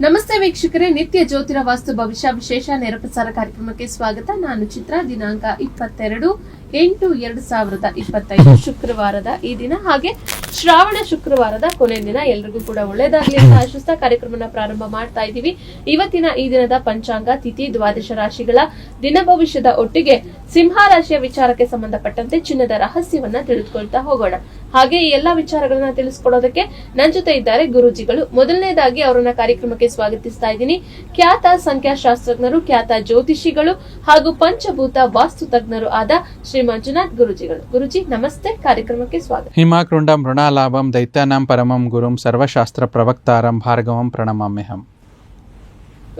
ನಮಸ್ತೆ ವೀಕ್ಷಕರೇ, ನಿತ್ಯ ಜ್ಯೋತಿರ ವಾಸ್ತು ಭವಿಷ್ಯ ವಿಶೇಷ ನೇರ ಪ್ರಸಾರ ಕಾರ್ಯಕ್ರಮಕ್ಕೆ ಸ್ವಾಗತ. ನಾನು ಚಿತ್ರ, ದಿನಾಂಕ ಇಪ್ಪತ್ತೆರಡು. ಎಂಟು ಎರಡು ಸಾವಿರದ ಇಪ್ಪತ್ತೈದು ಶುಕ್ರವಾರದ ಈ ದಿನ. ಹಾಗೆ ಶ್ರಾವಣ ಶುಕ್ರವಾರದ ಕೊನೆ ದಿನ. ಎಲ್ರಿಗೂ ಕೂಡ ಒಳ್ಳೇದಾಗ್ಲಿ ಅಂತ ಆಶಿಸ್ತಾ ಕಾರ್ಯಕ್ರಮನ ಪ್ರಾರಂಭ ಮಾಡ್ತಾ ಇದ್ದೀವಿ. ಇವತ್ತಿನ ಈ ದಿನದ ಪಂಚಾಂಗ, ತಿಥಿ, ದ್ವಾದಶ ರಾಶಿಗಳ ದಿನ ಭವಿಷ್ಯದ ಒಟ್ಟಿಗೆ ಸಿಂಹ ರಾಶಿಯ ವಿಚಾರಕ್ಕೆ ಸಂಬಂಧಪಟ್ಟಂತೆ ಚಿನ್ನದ ರಹಸ್ಯವನ್ನ ತಿಳಿದುಕೊಳ್ತಾ ಹೋಗೋಣ. ಹಾಗೆ ಈ ಎಲ್ಲಾ ವಿಚಾರಗಳನ್ನ ತಿಳಿಸ್ಕೊಡೋದಕ್ಕೆ ನನ್ನ ಜೊತೆ ಇದ್ದಾರೆ ಗುರೂಜಿಗಳು. ಮೊದಲನೇದಾಗಿ ಅವರನ್ನ ಕಾರ್ಯಕ್ರಮಕ್ಕೆ ಸ್ವಾಗತಿಸ್ತಾ ಇದ್ದೀನಿ. ಖ್ಯಾತ ಸಂಖ್ಯಾಶಾಸ್ತ್ರಜ್ಞರು, ಖ್ಯಾತ ಜ್ಯೋತಿಷಿಗಳು ಹಾಗೂ ಪಂಚಭೂತ ವಾಸ್ತು ತಜ್ಞರು ಆದ ಮಂಜುನಾಥ್ ಗುರುಜಿಗಳು. ಗುರುಜಿ ನಮಸ್ತೆ. ಕಾರ್ಯಕ್ರಮಕ್ಕೆ ಸ್ವಾಗತ. ಹಿಮಾಕೃಂಡ ಮೃಣಾಲಾಭಂ ದೈತ್ಯಾನಾಂ ಪರಮಂ ಗುರುಂ ಸರ್ವಶಾಸ್ತ್ರ ಪ್ರವಕ್ತಾರಂ ಭಾರ್ಗವಂ ಪ್ರಣಮಾಮ್ಯಹಂ.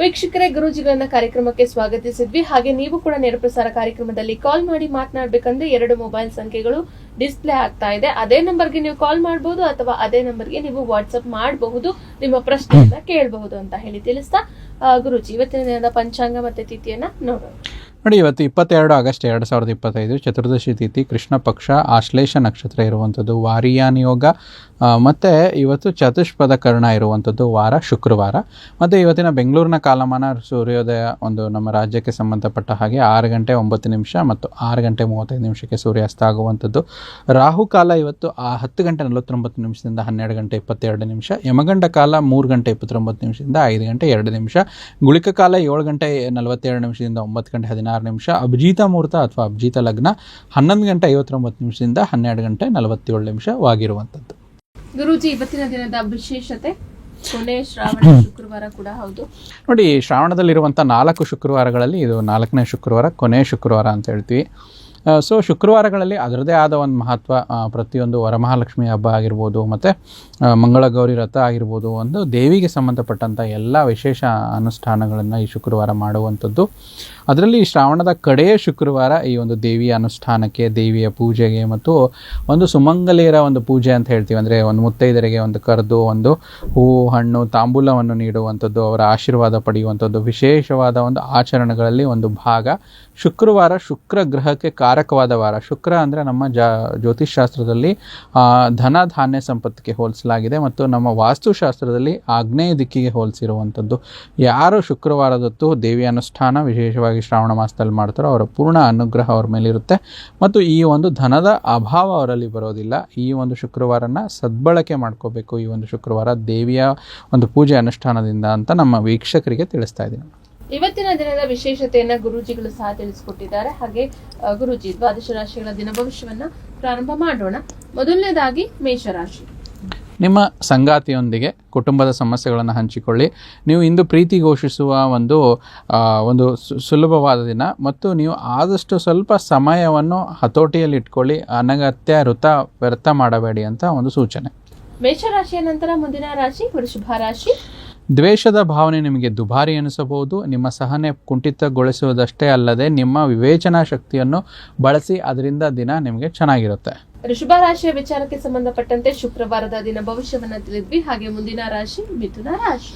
ವೀಕ್ಷಕರೇ ಗುರೂಜಿಗಳನ್ನ ಕಾರ್ಯಕ್ರಮಕ್ಕೆ ಸ್ವಾಗತಿಸಿದ್ವಿ. ಹಾಗೆ ನೀವು ಕೂಡ ನೇರ ಪ್ರಸಾರ ಕಾರ್ಯಕ್ರಮದಲ್ಲಿ ಕಾಲ್ ಮಾಡಿ ಮಾತನಾಡಬೇಕಂದ್ರೆ ಎರಡು ಮೊಬೈಲ್ ಸಂಖ್ಯೆಗಳು ಡಿಸ್ಪ್ಲೇ ಆಗ್ತಾ ಇದೆ. ಅದೇ ನಂಬರ್ಗೆ ನೀವು ಕಾಲ್ ಮಾಡಬಹುದು ಅಥವಾ ಅದೇ ನಂಬರ್ಗೆ ನೀವು ವಾಟ್ಸ್ಆಪ್ ಮಾಡಬಹುದು. ನಿಮ್ಮ ಪ್ರಶ್ನೆಯನ್ನ ಕೇಳಬಹುದು ಅಂತ ಹೇಳಿ ತಿಳಿಸ್ತಾ ಗುರುಜಿ ಇವತ್ತಿನ ದಿನದ ಪಂಚಾಂಗ ಮತ್ತೆ ತಿಥಿಯನ್ನ ನೋಡೋಣ. ನೋಡಿ, ಇವತ್ತು ಇಪ್ಪತ್ತೆರಡು ಆಗಸ್ಟ್ ಎರಡು ಸಾವಿರದ ಇಪ್ಪತ್ತೈದು ಚತುರ್ದಶಿ ತಿಥಿ, ಕೃಷ್ಣ ಪಕ್ಷ, ಆಶ್ಲೇಷ ನಕ್ಷತ್ರ ಇರುವಂಥದ್ದು ವಾರಿಯಾನ್ ಯೋಗ ಮತ್ತು ಇವತ್ತು ಚತುಷ್ಪದ ಕರ್ಣ ಇರುವಂಥದ್ದು ವಾರ, ಶುಕ್ರವಾರ. ಮತ್ತು ಇವತ್ತಿನ ಬೆಂಗಳೂರಿನ ಕಾಲಮಾನ, ಸೂರ್ಯೋದಯ ಒಂದು ನಮ್ಮ ರಾಜ್ಯಕ್ಕೆ ಸಂಬಂಧಪಟ್ಟ ಹಾಗೆ ಆರು ಗಂಟೆ ಒಂಬತ್ತು ನಿಮಿಷ ಮತ್ತು ಆರು ಗಂಟೆ ಮೂವತ್ತೈದು ನಿಮಿಷಕ್ಕೆ ಸೂರ್ಯಾಸ್ತ ಆಗುವಂಥದ್ದು. ರಾಹು ಕಾಲ ಇವತ್ತು ಆ ಹತ್ತು ಗಂಟೆ ನಲವತ್ತೊಂಬತ್ತು ನಿಮಿಷದಿಂದ ಹನ್ನೆರಡು ಗಂಟೆ ಇಪ್ಪತ್ತೆರಡು ನಿಮಿಷ, ಯಮಗಂಡ ಕಾಲ ಮೂರು ಗಂಟೆ ಇಪ್ಪತ್ತೊಂಬತ್ತು ನಿಮಿಷದಿಂದ ಐದು ಗಂಟೆ ಎರಡು ನಿಮಿಷ, ಗುಳಿಕ ಕಾಲ ಏಳು ಗಂಟೆ ನಲವತ್ತೆರಡು ನಿಮಿಷದಿಂದ ಒಂಬತ್ತು ಗಂಟೆ ಹದಿನಾರು ನಿಮಿಷ. ಅಭಿಜಿತ ಮುಹೂರ್ತ ಅಥವಾ ಅಭಿಜಿತ ಲಗ್ನ ಹನ್ನೊಂದು ಗಂಟೆ ಐವತ್ತೊಂಬತ್ತು ನಿಮಿಷದಿಂದ ಹನ್ನೆರಡು ಗಂಟೆ ನಲವತ್ತೇಳು ನಿಮಿಷವಾಗಿರುವಂಥದ್ದು. ಗುರುಜಿ ಇವತ್ತಿನ ದಿನದ ವಿಶೇಷತೆ? ಕೊನೆ ಶ್ರಾವಣ ಶುಕ್ರವಾರ ಕೂಡ ಹೌದು. ನೋಡಿ ಶ್ರಾವಣದಲ್ಲಿರುವಂಥ ನಾಲ್ಕು ಶುಕ್ರವಾರಗಳಲ್ಲಿ ಇದು ನಾಲ್ಕನೇ ಶುಕ್ರವಾರ ಕೊನೆಯ ಶುಕ್ರವಾರ ಅಂತ ಹೇಳ್ತೀವಿ. ಸೊ ಶುಕ್ರವಾರಗಳಲ್ಲಿ ಅದರದೇ ಆದ ಒಂದು ಮಹತ್ವ ಪ್ರತಿಯೊಂದು ವರಮಹಾಲಕ್ಷ್ಮಿ ಹಬ್ಬ ಆಗಿರ್ಬೋದು, ಮತ್ತು ಮಂಗಳ ಗೌರಿ ರಥ ಆಗಿರ್ಬೋದು, ಒಂದು ದೇವಿಗೆ ಸಂಬಂಧಪಟ್ಟಂಥ ಎಲ್ಲ ವಿಶೇಷ ಅನುಷ್ಠಾನಗಳನ್ನು ಈ ಶುಕ್ರವಾರ ಮಾಡುವಂಥದ್ದು. ಅದರಲ್ಲಿ ಶ್ರಾವಣದ ಕಡೆಯ ಶುಕ್ರವಾರ ಈ ಒಂದು ದೇವಿಯ ಅನುಷ್ಠಾನಕ್ಕೆ, ದೇವಿಯ ಪೂಜೆಗೆ, ಮತ್ತು ಒಂದು ಸುಮಂಗಲಿಯರ ಒಂದು ಪೂಜೆ ಅಂತ ಹೇಳ್ತೀವಿ. ಅಂದರೆ ಒಂದು ಮುತ್ತೈದರಿಗೆ ಒಂದು ಕರೆದು, ಒಂದು ಹೂ ಹಣ್ಣು, ತಾಂಬೂಲವನ್ನು ನೀಡುವಂಥದ್ದು, ಅವರ ಆಶೀರ್ವಾದ ಪಡೆಯುವಂಥದ್ದು, ವಿಶೇಷವಾದ ಒಂದು ಆಚರಣೆಗಳಲ್ಲಿ ಒಂದು ಭಾಗ. ಶುಕ್ರವಾರ ಶುಕ್ರ ಗ್ರಹಕ್ಕೆ ಕಾರಕವಾದ ವಾರ. ಶುಕ್ರ ಅಂದರೆ ನಮ್ಮ ಜಾ, ಜ್ಯೋತಿಷ್ಶಾಸ್ತ್ರದಲ್ಲಿ ಶಾಸ್ತ್ರದಲ್ಲಿ ಧನ ಧಾನ್ಯ ಸಂಪತ್ತಿಗೆ ಹೋಲಿಸಲಾಗಿದೆ ಮತ್ತು ನಮ್ಮ ವಾಸ್ತುಶಾಸ್ತ್ರದಲ್ಲಿ ಆಗ್ನೇಯ ದಿಕ್ಕಿಗೆ ಹೋಲಿಸಿರುವಂಥದ್ದು. ಯಾರು ಶುಕ್ರವಾರದೊತ್ತು ದೇವಿ ಅನುಷ್ಠಾನ ವಿಶೇಷವಾಗಿ ಶ್ರಾವಣ ಮಾಸದಲ್ಲಿ ಮಾಡ್ತಾರೋ ಅವರ ಪೂರ್ಣ ಅನುಗ್ರಹ ಅವ್ರ ಮೇಲಿರುತ್ತೆ. ಮತ್ತು ಈ ಒಂದು ಧನದ ಅಭಾವ ಅವರಲ್ಲಿ ಬರೋದಿಲ್ಲ. ಈ ಒಂದು ಶುಕ್ರವಾರನ ಸದ್ಬಳಕೆ ಮಾಡ್ಕೋಬೇಕು. ಈ ಒಂದು ಶುಕ್ರವಾರ ದೇವಿಯ ಒಂದು ಪೂಜೆ ಅನುಷ್ಠಾನದಿಂದ ಅಂತ ನಮ್ಮ ವೀಕ್ಷಕರಿಗೆ ತಿಳಿಸ್ತಾ ಇದ್ದೀನಿ. ಇವತ್ತಿನ ದಿನದ ವಿಶೇಷತೆಯನ್ನ ಗುರೂಜಿಗಳು ಸಹ ತಿಳಿಸ್ಕೊಟ್ಟಿದ್ದಾರೆ. ಹಾಗೆ ಗುರುಜಿ ದ್ವಾದಶ ರಾಶಿಗಳ ದಿನ ಭವಿಷ್ಯವನ್ನ ಪ್ರಾರಂಭ ಮಾಡೋಣ. ಮೊದಲನೇದಾಗಿ ಮೇಷರಾಶಿ. ನಿಮ್ಮ ಸಂಗಾತಿಯೊಂದಿಗೆ ಕುಟುಂಬದ ಸಮಸ್ಯೆಗಳನ್ನು ಹಂಚಿಕೊಳ್ಳಿ. ನೀವು ಇಂದು ಪ್ರೀತಿ ಘೋಷಿಸುವ ಒಂದು ಒಂದು ಸುಲಭವಾದ ದಿನ. ಮತ್ತು ನೀವು ಆದಷ್ಟು ಸ್ವಲ್ಪ ಸಮಯವನ್ನು ಹತೋಟಿಯಲ್ಲಿ ಇಟ್ಕೊಳ್ಳಿ ಅನಗತ್ಯ ವೃತ ವ್ಯರ್ಥ ಮಾಡಬೇಡಿ ಅಂತ ಒಂದು ಸೂಚನೆ. ಮೇಷರಾಶಿಯ ನಂತರ ಮುಂದಿನ ರಾಶಿ ವೃಷಭ ರಾಶಿ. ದ್ವೇಷದ ಭಾವನೆ ನಿಮಗೆ ದುಬಾರಿ ಎನಿಸಬಹುದು ನಿಮ್ಮ ಸಹನೆ ಕುಂಠಿತಗೊಳಿಸುವುದಷ್ಟೇ ಅಲ್ಲದೆ ನಿಮ್ಮ ವಿವೇಚನಾ ಶಕ್ತಿಯನ್ನು ಬಳಸಿ ಅದರಿಂದ ದಿನ ನಿಮಗೆ ಚೆನ್ನಾಗಿರುತ್ತೆ. ಋಷಭ ರಾಶಿಯ ವಿಚಾರಕ್ಕೆ ಸಂಬಂಧಪಟ್ಟಂತೆ ಶುಕ್ರವಾರದ ದಿನ ಭವಿಷ್ಯವನ್ನ ತಿಳಿದ್ವಿ. ಹಾಗೆ ಮುಂದಿನ ರಾಶಿ ಮಿಥುನ ರಾಶಿ.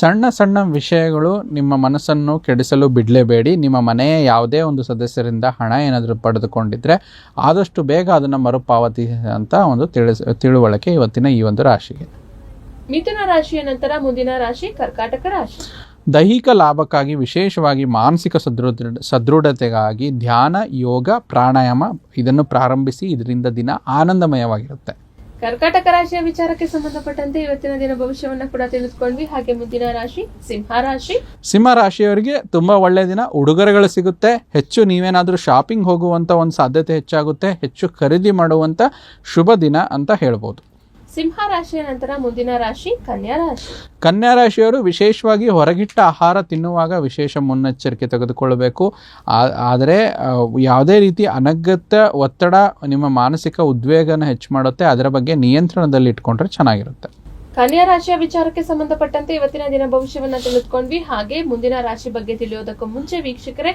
ಸಣ್ಣ ಸಣ್ಣ ವಿಷಯಗಳು ನಿಮ್ಮ ಮನಸ್ಸನ್ನು ಕೆಡಿಸಲು ಬಿಡಲೇಬೇಡಿ. ನಿಮ್ಮ ಮನೆಯ ಯಾವುದೇ ಒಂದು ಸದಸ್ಯರಿಂದ ಹಣ ಏನಾದರೂ ಪಡೆದುಕೊಂಡಿದ್ರೆ ಆದಷ್ಟು ಬೇಗ ಅದನ್ನು ಮರುಪಾವತಿ ಅಂತ ಒಂದು ತಿಳಿಸ್ ತಿಳುವಳಿಕೆ ಇವತ್ತಿನ ಈ ಒಂದು ರಾಶಿಗೆ. ಮಿಥುನ ರಾಶಿಯ ನಂತರ ಮುಂದಿನ ರಾಶಿ ಕರ್ಕಾಟಕ ರಾಶಿ. ದೈಹಿಕ ಲಾಭಕ್ಕಾಗಿ ವಿಶೇಷವಾಗಿ ಮಾನಸಿಕ ಸದೃಢ ಸದೃಢತೆಗಾಗಿ ಧ್ಯಾನ ಯೋಗ ಪ್ರಾಣಾಯಾಮ ಇದನ್ನು ಪ್ರಾರಂಭಿಸಿ ಇದರಿಂದ ದಿನ ಆನಂದಮಯವಾಗಿರುತ್ತೆ. ಕರ್ಕಾಟಕ ರಾಶಿಯ ವಿಚಾರಕ್ಕೆ ಸಂಬಂಧಪಟ್ಟಂತೆ ಇವತ್ತಿನ ದಿನ ಭವಿಷ್ಯವನ್ನ ಕೂಡ ತಿಳಿದುಕೊಂಡ್ವಿ. ಹಾಗೆ ಮುಂದಿನ ರಾಶಿ ಸಿಂಹ ರಾಶಿ. ಸಿಂಹ ರಾಶಿಯವರಿಗೆ ತುಂಬಾ ಒಳ್ಳೆಯ ದಿನ ಉಡುಗೊರೆಗಳು ಸಿಗುತ್ತೆ. ಹೆಚ್ಚು ನೀವೇನಾದರೂ ಶಾಪಿಂಗ್ ಹೋಗುವಂಥ ಒಂದು ಸಾಧ್ಯತೆ ಹೆಚ್ಚಾಗುತ್ತೆ. ಹೆಚ್ಚು ಖರೀದಿ ಮಾಡುವಂಥ ಶುಭ ದಿನ ಅಂತ ಹೇಳ್ಬೋದು. ಸಿಂಹ ರಾಶಿಯ ನಂತರ ಮುಂದಿನ ರಾಶಿ ಕನ್ಯಾ ರಾಶಿ. ಕನ್ಯಾ ರಾಶಿಯವರು ವಿಶೇಷವಾಗಿ ಹೊರಗಿಟ್ಟ ಆಹಾರ ತಿನ್ನುವಾಗ ವಿಶೇಷ ಮುನ್ನೆಚ್ಚರಿಕೆ ತೆಗೆದುಕೊಳ್ಳಬೇಕು. ಆದರೆ ಯಾವುದೇ ರೀತಿ ಅನಗತ್ಯ ಒತ್ತಡ ನಿಮ್ಮ ಮಾನಸಿಕ ಉದ್ವೇಗನ ಹೆಚ್ಚು ಮಾಡುತ್ತೆ ಅದರ ಬಗ್ಗೆ ನಿಯಂತ್ರಣದಲ್ಲಿ ಇಟ್ಕೊಂಡ್ರೆ ಚೆನ್ನಾಗಿರುತ್ತೆ. ಕನ್ಯಾ ರಾಶಿಯ ವಿಚಾರಕ್ಕೆ ಸಂಬಂಧಪಟ್ಟಂತೆ ಇವತ್ತಿನ ದಿನ ಭವಿಷ್ಯವನ್ನ ತಿಳಿದುಕೊಂಡ್ವಿ. ಹಾಗೆ ಮುಂದಿನ ರಾಶಿ ಬಗ್ಗೆ ತಿಳಿಯೋದಕ್ಕೂ ಮುಂಚೆ ವೀಕ್ಷಕರೇ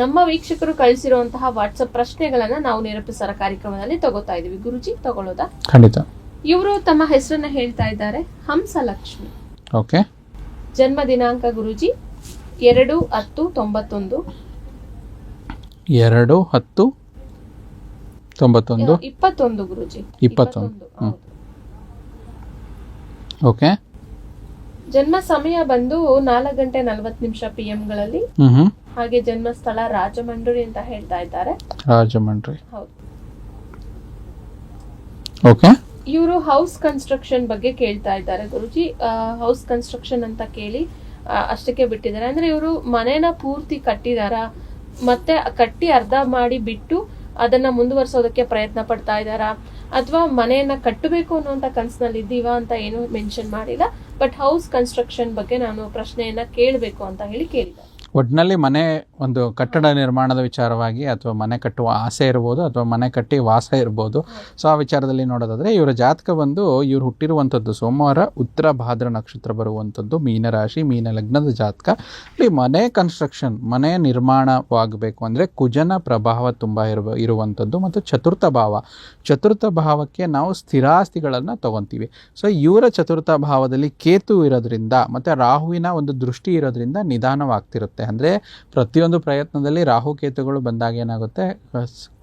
ನಮ್ಮ ವೀಕ್ಷಕರು ಕಳಿಸಿರುವಂತಹ ವಾಟ್ಸಪ್ ಪ್ರಶ್ನೆಗಳನ್ನ ನಾವು ನೇರ ಪ್ರಸಾರ ಕಾರ್ಯಕ್ರಮದಲ್ಲಿ ತಗೋತಾ ಇದೀವಿ ಗುರುಜಿ ತಗೊಳ್ಳೋದಾ? ಖಂಡಿತ. ಇವರು ತಮ್ಮ ಹೆಸರನ್ನ ಹೇಳ್ತಾ ಇದ್ದಾರೆ ಹಂಸಲಕ್ಷ್ಮಿ. ಓಕೆ. ಜನ್ಮ ದಿನಾಂಕ ಗುರುಜಿ ಎರಡು ಹತ್ತು ತೊಂಬತ್ತೊಂದು. ಎರಡು ಹತ್ತು ತೊಂಬತ್ತೊಂದು? ಇಪ್ಪತ್ತೊಂದು ಗುರುಜಿ. ಇಪ್ಪತ್ತೊಂದು. ಹೌದು. ಓಕೆ. ಜನ್ಮ ಸಮಯ ಬಂದು ನಾಲ್ಕು ಗಂಟೆ ನಲವತ್ತು ನಿಮಿಷ ಪಿ ಗಳಲ್ಲಿ. ಹಾಗೆ ಜನ್ಮ ಸ್ಥಳ ರಾಜಮಂಡ್ರಿ ಅಂತ ಹೇಳ್ತಾ ಇದ್ದಾರೆ. ರಾಜಮಂಡ್ರಿ. ಹೌದು. ಓಕೆ. ಇವರು ಹೌಸ್ ಕನ್ಸ್ಟ್ರಕ್ಷನ್ ಬಗ್ಗೆ ಕೇಳ್ತಾ ಇದ್ದಾರೆ ಗುರುಜಿ. ಹೌಸ್ ಕನ್ಸ್ಟ್ರಕ್ಷನ್ ಅಂತ ಕೇಳಿ ಅಷ್ಟಕ್ಕೆ ಬಿಟ್ಟಿದ್ದಾರೆ. ಅಂದ್ರೆ ಇವರು ಮನೇನ ಪೂರ್ತಿ ಕಟ್ಟಿದಾರ, ಮತ್ತೆ ಕಟ್ಟಿ ಅರ್ಧ ಮಾಡಿ ಬಿಟ್ಟು ಅದನ್ನ ಮುಂದುವರಿಸೋದಕ್ಕೆ ಪ್ರಯತ್ನ ಪಡ್ತಾ ಇದ್ದಾರಾ? ಅಥವಾ ಮನೆಯನ್ನ ಕಟ್ಟಬೇಕು ಅನ್ನುವಂತ ಕನ್ಸಿನಲ್ಲಿ ಇದ್ದೀವಾ ಅಂತ ಏನು ಮೆನ್ಷನ್ ಮಾಡಿಲ್ಲ. ಬಟ್ ಹೌಸ್ ಕನ್ಸ್ಟ್ರಕ್ಷನ್ ಬಗ್ಗೆ ನಾನು ಪ್ರಶ್ನೆಯನ್ನ ಕೇಳಬೇಕು ಅಂತ ಹೇಳಿ ಕೇಳಿದ್ದಾರೆ ಒಟ್ಟಿನಲ್ಲಿ ಮನೆ ಒಂದು ಕಟ್ಟಡ ನಿರ್ಮಾಣದ ವಿಚಾರವಾಗಿ ಅಥವಾ ಮನೆ ಕಟ್ಟುವ ಆಸೆ ಇರ್ಬೋದು ಅಥವಾ ಮನೆ ಕಟ್ಟಿ ವಾಸ ಇರ್ಬೋದು. ಸೊ ಆ ವಿಚಾರದಲ್ಲಿ ನೋಡೋದಾದರೆ ಇವರ ಜಾತಕ ಬಂದು ಇವರು ಹುಟ್ಟಿರುವಂಥದ್ದು ಸೋಮವಾರ, ಉತ್ತರ ಭಾದ್ರ ನಕ್ಷತ್ರ ಬರುವಂಥದ್ದು ಮೀನರಾಶಿ, ಮೀನ ಲಗ್ನದ ಜಾತಕ. ಇಲ್ಲಿ ಮನೆ ಕನ್ಸ್ಟ್ರಕ್ಷನ್ ಮನೆ ನಿರ್ಮಾಣವಾಗಬೇಕು ಅಂದರೆ ಕುಜನ ಪ್ರಭಾವ ತುಂಬ ಇರುವ ಇರುವಂಥದ್ದು ಮತ್ತು ಚತುರ್ಥ ಭಾವ. ಚತುರ್ಥ ಭಾವಕ್ಕೆ ನಾವು ಸ್ಥಿರಾಸ್ತಿಗಳನ್ನು ತಗೊತೀವಿ. ಸೊ ಇವರ ಚತುರ್ಥ ಭಾವದಲ್ಲಿ ಕೇತು ಇರೋದ್ರಿಂದ ಮತ್ತು ರಾಹುವಿನ ಒಂದು ದೃಷ್ಟಿ ಇರೋದ್ರಿಂದ ನಿಧಾನವಾಗ್ತಿರುತ್ತೆ. ಅಂದರೆ ಪ್ರತಿಯೊಂದು ಪ್ರಯತ್ನದಲ್ಲಿ ರಾಹುಕೇತುಗಳು ಬಂದಾಗ ಏನಾಗುತ್ತೆ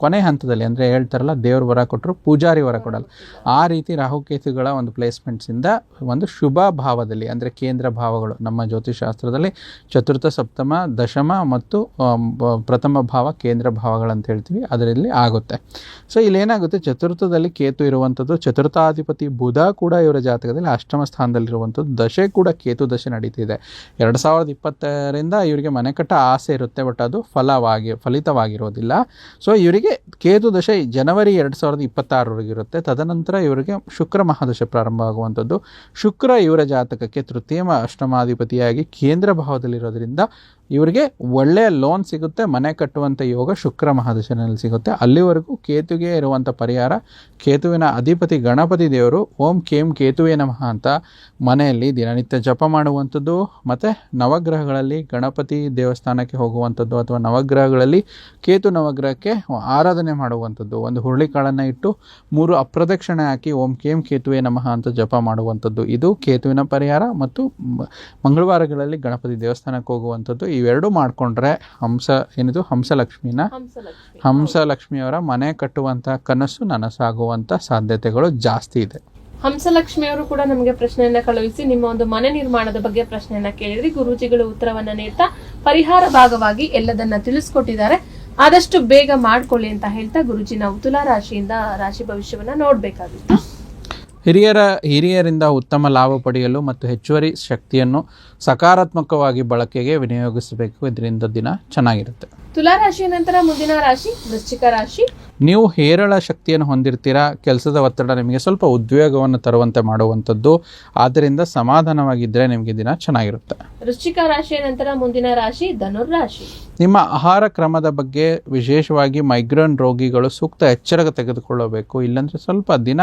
ಕೊನೆ ಹಂತದಲ್ಲಿ ಅಂದರೆ ಹೇಳ್ತಾರಲ್ಲ, ದೇವ್ರ ವರ ಕೊಟ್ಟರು ಪೂಜಾರಿ ವರ ಕೊಡಲ್ಲ. ಆ ರೀತಿ ರಾಹುಕೇತುಗಳ ಒಂದು ಪ್ಲೇಸ್ಮೆಂಟ್ಸಿಂದ ಒಂದು ಶುಭ ಭಾವದಲ್ಲಿ ಅಂದರೆ ಕೇಂದ್ರ ಭಾವಗಳು, ನಮ್ಮ ಜ್ಯೋತಿಷಾಸ್ತ್ರದಲ್ಲಿ ಚತುರ್ಥ, ಸಪ್ತಮ, ದಶಮ ಮತ್ತು ಪ್ರಥಮ ಭಾವ ಕೇಂದ್ರ ಭಾವಗಳಂತ ಹೇಳ್ತೀವಿ, ಅದರಲ್ಲಿ ಆಗುತ್ತೆ. ಸೊ ಇಲ್ಲಿ ಏನಾಗುತ್ತೆ ಚತುರ್ಥದಲ್ಲಿ ಕೇತು ಇರುವಂಥದ್ದು, ಚತುರ್ಥಾಧಿಪತಿ ಬುಧ ಕೂಡ ಇವರ ಜಾತಕದಲ್ಲಿ ಅಷ್ಟಮ ಸ್ಥಾನದಲ್ಲಿರುವಂಥದ್ದು, ದಶೆ ಕೂಡ ಕೇತು ದಶೆ ನಡೀತಿದೆ. ಎರಡು ಸಾವಿರದ ಇಪ್ಪತ್ತರಿಂದ ಇವರಿಗೆ ಮನೆ ಕಟ್ಟ ಆಸೆ ಇರುತ್ತೆ ಬಟ್ ಅದು ಫಲವಾಗಿ, ಫಲಿತವಾಗಿರೋದಿಲ್ಲ. ಸೊ ಇವರಿಗೆ ಕೇತು ದಶೆ ಜನವರಿ ಎರಡು ಸಾವಿರದ ಇಪ್ಪತ್ತಾರವರೆಗೆ ಇರುತ್ತೆ. ತದನಂತರ ಇವರಿಗೆ ಶುಕ್ರ ಮಹಾದಶೆ ಪ್ರಾರಂಭ ಆಗುವಂಥದ್ದು. ಶುಕ್ರ ಇವರ ಜಾತಕಕ್ಕೆ ತೃತೀಯ ಅಷ್ಟಮಾಧಿಪತಿಯಾಗಿ ಕೇಂದ್ರ ಭಾವದಲ್ಲಿರೋದ್ರಿಂದ ಇವರಿಗೆ ಒಳ್ಳೆಯ ಲೋನ್ ಸಿಗುತ್ತೆ, ಮನೆ ಕಟ್ಟುವಂಥ ಯೋಗ ಶುಕ್ರ ಮಹಾದಶನಲ್ಲಿ ಸಿಗುತ್ತೆ. ಅಲ್ಲಿವರೆಗೂ ಕೇತುಗೆ ಇರುವಂಥ ಪರಿಹಾರ, ಕೇತುವಿನ ಅಧಿಪತಿ ಗಣಪತಿ ದೇವರು, ಓಂ ಕೇಂ ಕೇತುವೆ ನಮಃ ಅಂತ ಮನೆಯಲ್ಲಿ ದಿನನಿತ್ಯ ಜಪ ಮಾಡುವಂಥದ್ದು, ಮತ್ತು ನವಗ್ರಹಗಳಲ್ಲಿ ಗಣಪತಿ ದೇವಸ್ಥಾನಕ್ಕೆ ಹೋಗುವಂಥದ್ದು ಅಥವಾ ನವಗ್ರಹಗಳಲ್ಲಿ ಕೇತು ನವಗ್ರಹಕ್ಕೆ ಆರಾಧನೆ ಮಾಡುವಂಥದ್ದು. ಒಂದು ಹುರುಳಿಕಾಳನ್ನು ಇಟ್ಟು ಮೂರು ಅಪ್ರದಕ್ಷಿಣೆ ಹಾಕಿ ಓಂ ಕೇಂ ಕೇತುವೆ ನಮಃ ಅಂತ ಜಪ ಮಾಡುವಂಥದ್ದು. ಇದು ಕೇತುವಿನ ಪರಿಹಾರ ಮತ್ತು ಮಂಗಳವಾರಗಳಲ್ಲಿ ಗಣಪತಿ ದೇವಸ್ಥಾನಕ್ಕೆ ಹೋಗುವಂಥದ್ದು. ಇವೆರಡೂ ಮಾಡಿಕೊಂಡ್ರೆ ಹಂಸ ಏನಿದು? ಹಂಸಲಕ್ಷ್ಮಿನ? ಹಂಸಲಕ್ಷ್ಮಿ. ಹಂಸಲಕ್ಷ್ಮಿಯವರ ಮನೆ ಕಟ್ಟುವಂತಹ ಕನಸು ನನಸಾಗುವಂತ ಸಾಧ್ಯತೆಗಳು ಜಾಸ್ತಿ ಇದೆ. ಹಂಸಲಕ್ಷ್ಮಿಯವರು ಕೂಡ ನಮಗೆ ಪ್ರಶ್ನೆಯನ್ನ ಕಳುಹಿಸಿ ನಿಮ್ಮ ಒಂದು ಮನೆ ನಿರ್ಮಾಣದ ಬಗ್ಗೆ ಪ್ರಶ್ನೆಯನ್ನ ಕೇಳಿದ್ರಿ. ಗುರುಜಿಗಳು ಉತ್ತರವನ್ನ ನೀಡ್ತಾ ಪರಿಹಾರ ಭಾಗವಾಗಿ ಎಲ್ಲದನ್ನ ತಿಳಿಸ್ಕೊಟ್ಟಿದ್ದಾರೆ. ಆದಷ್ಟು ಬೇಗ ಮಾಡ್ಕೊಳ್ಳಿ ಅಂತ ಹೇಳ್ತಾ ಗುರುಜಿ ನಾವು ತುಲಾ ರಾಶಿಯಿಂದ ರಾಶಿ ಭವಿಷ್ಯವನ್ನ ನೋಡ್ಬೇಕಾಗಿತ್ತು. ಹಿರಿಯರ, ಹಿರಿಯರಿಂದ ಉತ್ತಮ ಲಾಭ ಪಡೆಯಲು ಮತ್ತು ಹೆಚ್ಚುವರಿ ಶಕ್ತಿಯನ್ನು ಸಕಾರಾತ್ಮಕವಾಗಿ ಬಳಕೆಗೆ ವಿನಿಯೋಗಿಸಬೇಕು. ಇದರಿಂದ ದಿನ ಚೆನ್ನಾಗಿರುತ್ತೆ. ತುಲಾ ರಾಶಿಯ ನಂತರ ಮುಂದಿನ ರಾಶಿ, ವೃಶ್ಚಿಕ ರಾಶಿ. ನೀವು ಹೇರಳ ಶಕ್ತಿಯನ್ನು ಹೊಂದಿರ್ತೀರಾ? ಕೆಲಸದ ಒತ್ತಡ ನಿಮಗೆ ಸ್ವಲ್ಪ ಉದ್ವೇಗವನ್ನು ತರುವಂತೆ ಮಾಡುವಂಥದ್ದು. ಆದ್ದರಿಂದ ಸಮಾಧಾನವಾಗಿದ್ದರೆ ನಿಮಗೆ ದಿನ ಚೆನ್ನಾಗಿರುತ್ತೆ. ವೃಶ್ಚಿಕ ರಾಶಿಯ ನಂತರ ಮುಂದಿನ ರಾಶಿ ಧನುರಾಶಿ ರಾಶಿ ನಿಮ್ಮ ಆಹಾರ ಕ್ರಮದ ಬಗ್ಗೆ ವಿಶೇಷವಾಗಿ ಮೈಗ್ರೇನ್ ರೋಗಿಗಳು ಸೂಕ್ತ ಎಚ್ಚರ ತೆಗೆದುಕೊಳ್ಳಬೇಕು. ಇಲ್ಲಾಂದರೆ ಸ್ವಲ್ಪ ದಿನ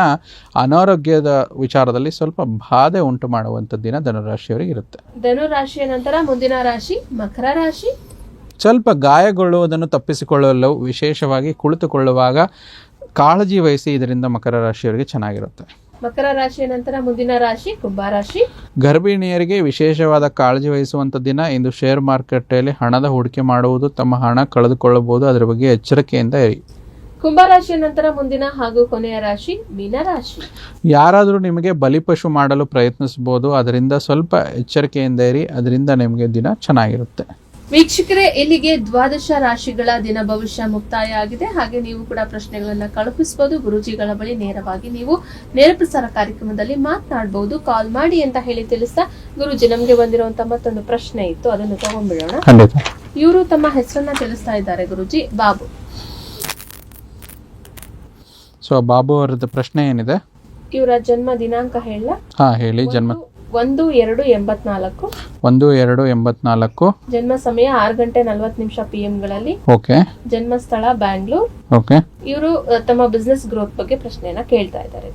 ಅನಾರೋಗ್ಯದ ವಿಚಾರದಲ್ಲಿ ಸ್ವಲ್ಪ ಬಾಧೆ ಉಂಟು ಮಾಡುವಂಥ ದಿನ ಧನುರಾಶಿಯವರಿಗೆ ಇರುತ್ತೆ. ಧನುರಾಶಿಯ ನಂತರ ಮುಂದಿನ ರಾಶಿ ಮಕರ ರಾಶಿ. ಸ್ವಲ್ಪ ಗಾಯಗೊಳ್ಳುವುದನ್ನು ತಪ್ಪಿಸಿಕೊಳ್ಳಲು ವಿಶೇಷವಾಗಿ ಕುಳಿತುಕೊಳ್ಳುವಾಗ ಕಾಳಜಿ ವಹಿಸಿ ಇದರಿಂದ ಮಕರ ರಾಶಿಯವರಿಗೆ ಚೆನ್ನಾಗಿರುತ್ತೆ. ಮಕರ ರಾಶಿಯ ನಂತರ ಮುಂದಿನ ರಾಶಿ ಕುಂಭ ರಾಶಿ. ಗರ್ಭಿಣಿಯರಿಗೆ ವಿಶೇಷವಾದ ಕಾಳಜಿ ವಹಿಸುವಂಥ ದಿನ ಇಂದು ಶೇರ್ ಮಾರುಕಟ್ಟೆಯಲ್ಲಿ ಹಣದ ಹೂಡಿಕೆ ಮಾಡುವುದು ತಮ್ಮ ಹಣ ಕಳೆದುಕೊಳ್ಳಬಹುದು ಅದರ ಬಗ್ಗೆ ಎಚ್ಚರಿಕೆಯಿಂದ ಇರಿ. ಕುಂಭರಾಶಿಯ ನಂತರ ಮುಂದಿನ ಹಾಗೂ ಕೊನೆಯ ರಾಶಿ ಮೀನರಾಶಿ ಯಾರಾದರೂ ನಿಮಗೆ ಬಲಿಪಶು ಮಾಡಲು ಪ್ರಯತ್ನಿಸಬಹುದು ಅದರಿಂದ ಸ್ವಲ್ಪ ಎಚ್ಚರಿಕೆಯಿಂದ ಇರಿ ಅದರಿಂದ ನಿಮಗೆ ದಿನ ಚೆನ್ನಾಗಿರುತ್ತೆ. ವೀಕ್ಷಕರೇ ಇಲ್ಲಿಗೆ ದ್ವಾದಶ ರಾಶಿಗಳ ದಿನ ಭವಿಷ್ಯ ಮುಕ್ತಾಯ ಆಗಿದೆ. ಹಾಗೆ ನೀವು ಕೂಡ ಪ್ರಶ್ನೆಗಳನ್ನ ಕಳುಹಿಸಬಹುದು ಗುರುಜಿಗಳ ಬಳಿ ನೇರವಾಗಿ ನೀವು ನೇರ ಪ್ರಸಾರ ಕಾರ್ಯಕ್ರಮದಲ್ಲಿ ಮಾತನಾಡಬಹುದು ಕಾಲ್ ಮಾಡಿ ಅಂತ ಹೇಳಿ ತಿಳಿಸ್ತಾ ಗುರುಜಿ ನಮ್ಗೆ ಬಂದಿರುವಂತ ಮತ್ತೊಂದು ಪ್ರಶ್ನೆ ಇತ್ತು. ಅದನ್ನು ತಗೊಂಡ್ಬಿಡೋಣ. ಇವರು ತಮ್ಮ ಹೆಸರನ್ನ ತಿಳಿಸ್ತಾ ಇದ್ದಾರೆ ಗುರುಜಿ. ಬಾಬು. ಸೊ ಬಾಬು ಅವರದ ಪ್ರಶ್ನೆ ಏನಿದೆ? ಇವರ ಜನ್ಮ ದಿನಾಂಕ ಹೇಳ. ಹಾ ಹೇಳಿ. ಜನ್ಮ ಒಂದು ಎರಡು ಎಂಬತ್ನಾಲ್ಕು. ಒಂದು ಎರಡು ಎಂಬತ್ನಾಲ್ಕು. ಜನ್ಮ ಸಮಯ ಆರು ಗಂಟೆ ನಲ್ವತ್ತು ನಿಮಿಷ ಪಿ ಗಳಲ್ಲಿ. ಓಕೆ. ಜನ್ಮ ಸ್ಥಳ ಬ್ಯಾಂಗ್ಳೂರ್. ಓಕೆ. ಇವರು ತಮ್ಮ ಬಿಸ್ನೆಸ್ ಗ್ರೋತ್ ಬಗ್ಗೆ ಪ್ರಶ್ನೆಯನ್ನ ಕೇಳ್ತಾ ಇದ್ದಾರೆ.